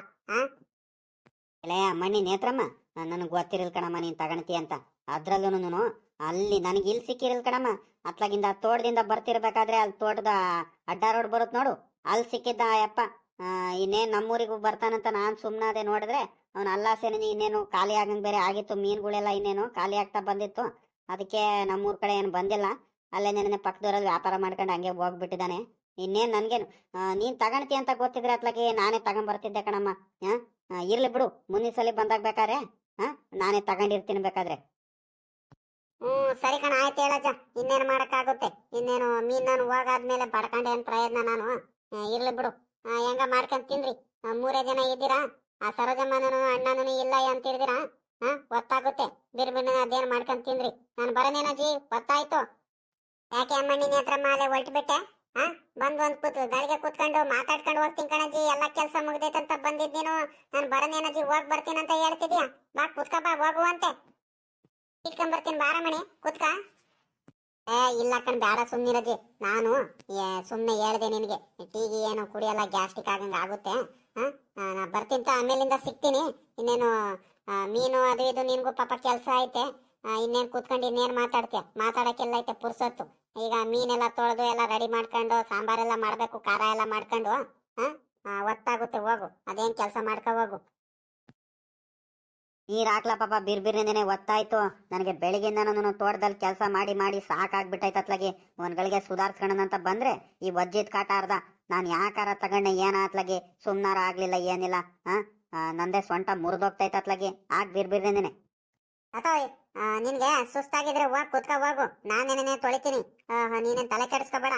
ಎಲೆ ಮಣ್ಣಿ ನೇತ್ರಮ್ಮ ನನಗೆ ಗೊತ್ತಿರಲ್ ಕಣಮ್ಮ ನೀನು ತಗಣ್ತಿ ಅಂತ. ಅದ್ರಲ್ಲೂ ಅಲ್ಲಿ ನನಗೆ ಇಲ್ಲಿ ಸಿಕ್ಕಿರಲ್ ಕಣಮ್ಮ. ಅತ್ಲಾಗಿಂದ ತೋಟದಿಂದ ಬರ್ತಿರ್ಬೇಕಾದ್ರೆ ಅಲ್ಲಿ ತೋಟದ ಅಡ್ಡ ರೋಡ್ ಬರುತ್ತೆ ನೋಡು, ಅಲ್ಲಿ ಸಿಕ್ಕಿದ್ದ ಯಪ್ಪ ಇನ್ನೇನು ನಮ್ಮೂರಿಗೂ ಬರ್ತಾನಂತ ನಾನ್ ಸುಮ್ನಾದೆ ನೋಡಿದ್ರೆ ಅವ್ನ ಅಲ್ಲಾಸೇನೆ ಇನ್ನೇನು ಖಾಲಿ ಆಗಂಗೆ ಬೇರೆ ಆಗಿತ್ತು, ಮೀನುಗಳೆಲ್ಲ ಇನ್ನೇನು ಖಾಲಿ ಆಗ್ತಾ ಬಂದಿತ್ತು. ಅದಕ್ಕೆ ನಮ್ಮೂರ್ ಕಡೆ ಏನು ಬಂದಿಲ್ಲ. ಅಲ್ಲೇ ನೆನೆ ಪಕ್ಕದವ್ರಲ್ಲಿ ವ್ಯಾಪಾರ ಮಾಡ್ಕೊಂಡು ಹಂಗೆ ಹೋಗ್ಬಿಟ್ಟಿದ್ದಾನೆ. ಇನ್ನೇನು ನನಗೇನು? ನೀನು ನೀನ್ ತಗಣ್ತಿ ಅಂತ ಗೊತ್ತಿದ್ರೆ ಅತ್ಲಾಗಿ ನಾನೇ ತಗೊಂಬರ್ತಿದ್ದೆ ಕಣಮ್ಮ. ಹಾ ಇರ್ಲಿ ಬಿಡು. ಮುಂದಿನ ಸಲ ಬಂದಾಗ ಬೇಕಾದ್ರೆ ಹಾ ನಾನೇ ತಗೊಂಡಿರ್ತೀನಿ ಬೇಕಾದ್ರೆ. ಹ್ಮ್, ಸರಿ ಕಣ, ಆಯ್ತು ಹೇಳಜ್ಜ ಇನ್ನೇನು ಮಾಡಕ್ಕಾಗುತ್ತೆ? ಇನ್ನೇನು ಮೀನನ್ನು ಹೋಗಾದ್ಮೇಲೆ ಪಡ್ಕೊಂಡೆ ಏನ್ ಪ್ರಯತ್ನ ನಾನು. ಇರ್ಲಿ ಬಿಡು. ಹೆಂಗ ಮಾಡ್ಕೊಂಡ್ ತಿನ್ರಿ ಮೂರೇ ಜನ ಇದ್ದೀರಾ? ಆ ಸರೋಜಮ್ಮನೂ ಅಣ್ಣನೂ ಇಲ್ಲ ಅಂತಿರ್ದಿರಾ? ಹಾ ಗೊತ್ತಾಗುತ್ತೆ ಬಿರ್ಬಿನ ಅದೇನು ಮಾಡ್ಕೊಂಡ್ ತಿನ್ರಿ ನಾನು ಬರನೇನಜ್ಜಿ? ಗೊತ್ತಾಯ್ತು ಯಾಕೆ ಅಮ್ಮಣ್ಣಿನ ಹತ್ರ ಮಾಲೆ ಹೊರಟ್ಬಿಟ್ಟೆ ಹಾ? ಬಂದ್ ಒಂದ್ ಕೂತು ಗಾಡಿಗೆ ಕೂತ್ಕೊಂಡು ಮಾತಾಡ್ಕೊಂಡು ಹೋಗ್ತೀನಿ ಕಣಜಿ ಎಲ್ಲ ಕೆಲಸ ಮುಗ್ದೈತಂತ ಅಂತ ಬಂದಿದ್ದೀನೋ ನಾನು ಬರನೇನಜ್ಜಿ ಹೋಗ್ ಬರ್ತೀನಿ ಅಂತ ಹೇಳ್ತಿದ್ಯಾ? ಬಾ, ಕುತ್ಕ, ಬಾ, ಹೋಗುವಂತೆ. ಬರ್ತೀನಿ ಬಾರಮಣಿ ಕುತ್ಕ. ಏ, ಇಲ್ಲ ಕಣ್ ಬೇಡ ಸುಮ್ನಿರಜಿ ನಾನು ಸುಮ್ಮನೆ ಹೇಳ್ದೆ ನಿನಗೆ. ಟೀಗಿ ಏನು ಕುಡಿಯಲ್ಲ ಗ್ಯಾಸ್ಟಿಕ್ ಆಗಂಗ ಆಗುತ್ತೆ. ಹಾ? ನಾ ಬರ್ತೀನಿ ಆಮೇಲಿಂದ ಸಿಗ್ತೀನಿ. ಇನ್ನೇನು ಮೀನು ಅದು ಇದು ನಿನ್ಗೂ ಪಾಪ ಕೆಲಸ ಐತೆ. ಇನ್ನೇನ್ ಕೂತ್ಕೊಂಡು ಇನ್ನೇನ್ ಮಾತಾಡ್ತೀಯ? ಮಾತಾಡಕ್ಕೆಲ್ಲ ಐತೆ ಪುರ್ಸೊತ್ತು. ಈಗ ಮೀನೆಲ್ಲ ತೊಳೆದು ಎಲ್ಲ ರೆಡಿ ಮಾಡ್ಕೊಂಡು, ಸಾಂಬಾರೆಲ್ಲ ಮಾಡ್ಬೇಕು, ಖಾರ ಎಲ್ಲ ಮಾಡ್ಕೊಂಡು ಹಾ ಒತ್ತಾಗುತ್ತೆ ಹೋಗು. ಅದೇನ್ ಕೆಲಸ ಮಾಡ್ಕೊ ಹೋಗು. ನೀರ್ ಹಾಕ್ಲ ಪಾಪ ಬಿರ್ ಬಿರ್ನಿಂದನೆ ಒತ್ತಾಯ್ತು ನನಗೆ ಬೆಳಗಿಂದ ನಾನು ತೋಟದಲ್ಲಿ ಕೆಲಸ ಮಾಡಿ ಮಾಡಿ ಸಾಕಾಗ್ಬಿಟ್ಟೈತೆ ಅತ್ಲಾಗಿ. ಒಂದ್ಗಳಿಗೆ ಸುಧಾರಿಸ್ಕೊಂಡಂತ ಬಂದ್ರೆ ಈ ಒಜ್ಜಿದ ಕಾಟ ಅರ್ಧ. ನಾನು ಯಾಕಾರ ತಗೊಂಡೆ, ಏನ ಅತ್ಲಾಗಿ ಸುಮ್ನಾರ ಆಗ್ಲಿಲ್ಲ, ಏನಿಲ್ಲ ಹಾ ನಂದೇ ಸೊಂಟ ಮುರಿದೋಗ್ತೈತೆ ಆಗ್ ಬಿರ್ ಅಥೋಯ್ ನಿನ್ಗೆ ಸುಸ್ತಾಗಿದ್ರೆ ಹೋಗ್ ಕುತ್ಕ ಹೋಗು. ನಾನೇನೇ ತೊಳಿತೀನಿ. ನೀನೇನ್ ತಲೆ ಕೆಡಿಸ್ಕೋಬೇಡ.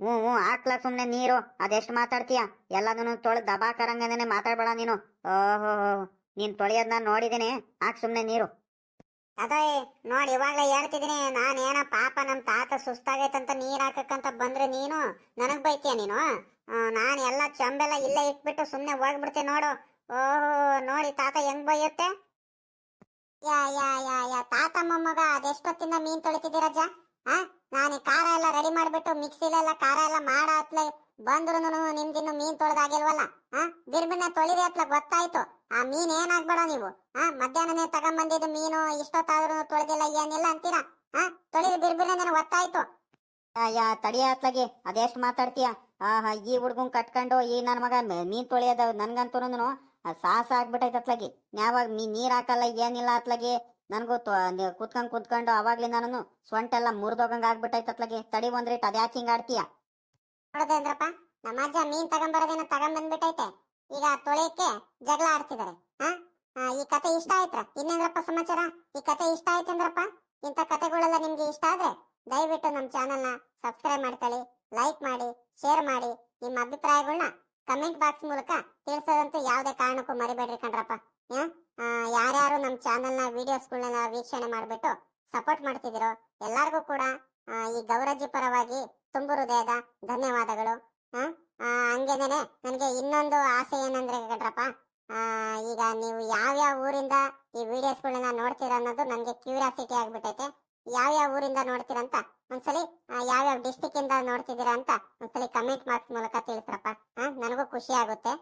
ಹ್ಞೂ ಹ್ಞೂ ಹಾಕ್ಲ ಸುಮ್ನೆ ನೀರು. ಅದೆಷ್ಟು ಮಾತಾಡ್ತೀಯ? ಎಲ್ಲದನ್ನು ತೊಳೆದು ದಬಾಕರಂಗನೇ ಮಾತಾಡ್ಬೇಡ ನೀನು. ಓಹೋ ನೀನ್ ತೊಳೆಯೋದ್ ನಾನು ನೋಡಿದ್ದೀನಿ ಹಾಕ್ ಸುಮ್ನೆ ನೀರು. ಅದೇ ನೋಡಿ ಇವಾಗಲೇ ಹೇಳ್ತಿದೀನಿ. ನಾನೇನ ಏನ ಪಾಪ ನಮ್ಮ ತಾತ ಸುಸ್ತಾಗೈತಂತ ನೀರ್ ಹಾಕಕ್ಕಂತ ಬಂದ್ರೆ ನೀನು ನನಗ್ ಬೈತೀಯ ನೀನು? ನಾನು ನಾನ್ ಎಲ್ಲ ಚಂಬೆಲ್ಲ ಇಲ್ಲೇ ಇಟ್ಬಿಟ್ಟು ಸುಮ್ನೆ ಹೋಗ್ಬಿಡ್ತೀನಿ ನೋಡು. ಓಹೋ ನೋಡಿ ತಾತ ಹೆಂಗ್ ಬೈಯುತ್ತೆ? ಯಾ ಯಾ ಯಾ ಯಾ ತಾತ ಮೊಮ್ಮಗ ಅದೆಷ್ಟೊತ್ತಿಂದ ಮೀನ್ ತೊಳಿತಿದ್ದೀರಜ್ಜ ಹಾ ನಾನು ಖಾರ ಎಲ್ಲ ರೆಡಿ ಮಾಡ್ಬಿಟ್ಟು ಮಿಕ್ಸಿಲೆಲ್ಲ ಖಾರ ಎಲ್ಲ ಮಾಡಾತ್ಲೆ ಬಂದ್ರು ನಿಮ್ದಿನ್ನು ಮೀನ್ ತೊಳೆದಾಗಿಲ್ವಲ್ಲ? ಹಾ ಬಿರ್ಬಿನ ತೊಳಿದೆ ಅತ್ಲ, ಗೊತ್ತಾಯ್ತು. ಆ ಮೀನ್ ಏನಾಗ್ಬೇಡ ನೀವು. ಹಾ ಮಧ್ಯಾಹ್ನನೇ ತಗೊಂಬಂದಿದ್ದು ಮೀನು, ಇಷ್ಟೊತ್ತಾದ್ರೂ ತೊಳೆದಿಲ್ಲ, ಏನಿಲ್ಲ ಅಂತೀರಾ? ಹಾ ತೊಳಿರಿ ಬಿರ್ಬಿನ ನನಗೆ ಗೊತ್ತಾಯ್ತು. ಯಾ ತಡಿಯ ಅತ್ಲಾಗಿ, ಅದೆಷ್ಟು ಮಾತಾಡ್ತೀಯ? ಆಹಾ ಈ ಹುಡ್ಗನ್ ಕಟ್ಕೊಂಡು ಈ ನನ್ನ ಮಗ ಮೀನ್ ತೊಳೆಯೋದ ನನ್ಗಂತೂ ಸಾಹಸ ಆಗ್ಬಿಟ್ಟೈತೆ ಅತ್ಲಾಗಿ. ಯಾವಾಗ ನೀ ನೀರ್ ಹಾಕಲ್ಲ, ಏನಿಲ್ಲ ಅತ್ಲಾಗಿ. ನನಗೂ ಕುತ್ಕೊಂಡ್ ಕುತ್ಕೊಂಡು ಅವಾಗ್ಲಿಂದ ನಾನು ಸೊಂಟೆಲ್ಲ ಮುರಿದೋಗಂಗ ಆಗ್ಬಿಟ್ಟೈತೆ ಅತ್ಲಾಗಿ. ತಡಿ ಒಂದ್ರಿಟ್ ಅದ್ಯಾಕೆ ಹಿಂಗ್ ಆಡ್ತೀಯ? ನೋಡಿದ್ರೇಂದ್ರಪ್ಪ ನಮ್ಮ ಅಜ್ಜ ಮೀನ್ ತಗೊಂಬರೋದೇನ ತಗೊಂಬಂದ್ಬಿಟ್ಟೈತೆ ಈಗ ತೊಳೆಯಕ್ಕೆ ಜಗಳ ಆಡ್ತಿದ್ದಾರೆ ಹಾ ಈ ಕತೆ ಇಷ್ಟ ಆಯ್ತ್ರ? ಇನ್ನೇಂದ್ರಪ್ಪ ಸಮಾಚಾರ? ಈ ಕತೆ ಇಷ್ಟ ಆಯ್ತಂದ್ರಪ್ಪ ಇಂಥ ಕತೆಗಳೆಲ್ಲ ನಿಮ್ಗೆ ಇಷ್ಟ ಆದ್ರೆ ದಯವಿಟ್ಟು ನಮ್ಮ ಚಾನಲ್ನ ಸಬ್ಸ್ಕ್ರೈಬ್ ಮಾಡ್ಕೊಳ್ಳಿ, ಲೈಕ್ ಮಾಡಿ, ಶೇರ್ ಮಾಡಿ, ನಿಮ್ಮ ಅಭಿಪ್ರಾಯಗಳನ್ನ ಕಮೆಂಟ್ ಬಾಕ್ಸ್ ಮೂಲಕ ತಿಳಿಸೋದಂತೂ ಯಾವುದೇ ಕಾರಣಕ್ಕೂ ಮರಿಬೇಡ್ರಿ ಕಣ್ರಪ್ಪ. ಯಾರ್ಯಾರು ನಮ್ಮ ಚಾನಲ್ನ ವೀಡಿಯೋಸ್ಗಳನ್ನ ವೀಕ್ಷಣೆ ಮಾಡಿಬಿಟ್ಟು ಸಪೋರ್ಟ್ ಮಾಡ್ತಿದ್ದೀರೋ ಎಲ್ಲರಿಗೂ ಕೂಡ ಈ ಗೌರಜಿ ಪರವಾಗಿ ತುಂಬು ಹೃದಯದ ಧನ್ಯವಾದಗಳು. ಹಂಗೇನೇನೆ ನನಗೆ ಇನ್ನೊಂದು ಆಸೆ ಏನಂದ್ರೆ ಕಣ್ರಪ್ಪ ಈಗ ನೀವು ಯಾವ್ಯಾವ ಊರಿಂದ ಈ ವಿಡಿಯೋಸ್ಗಳನ್ನ ನೋಡ್ತೀರ ಅನ್ನೋದು ನನಗೆ ಕ್ಯೂರಿಯಾಸಿಟಿ ಆಗ್ಬಿಟ್ಟೈತೆ. ಯಾವ್ಯಾವ ಊರಿಂದ ನೋಡ್ತೀರಾ ಅಂತ ಒಂದ್ಸಲಿ ಯಾವ ಯಾವ ಡಿಸ್ಟಿಕ್ ಇಂದ ನೋಡ್ತಿದ್ದೀರಾ ಅಂತ ಒಂದ್ಸಲಿ ಕಮೆಂಟ್ ಬಾಕ್ಸ್ ಮೂಲಕ ತಿಳಿಸ್ರಪ್ಪ. ನನಗೂ ಖುಷಿ ಆಗುತ್ತೆ.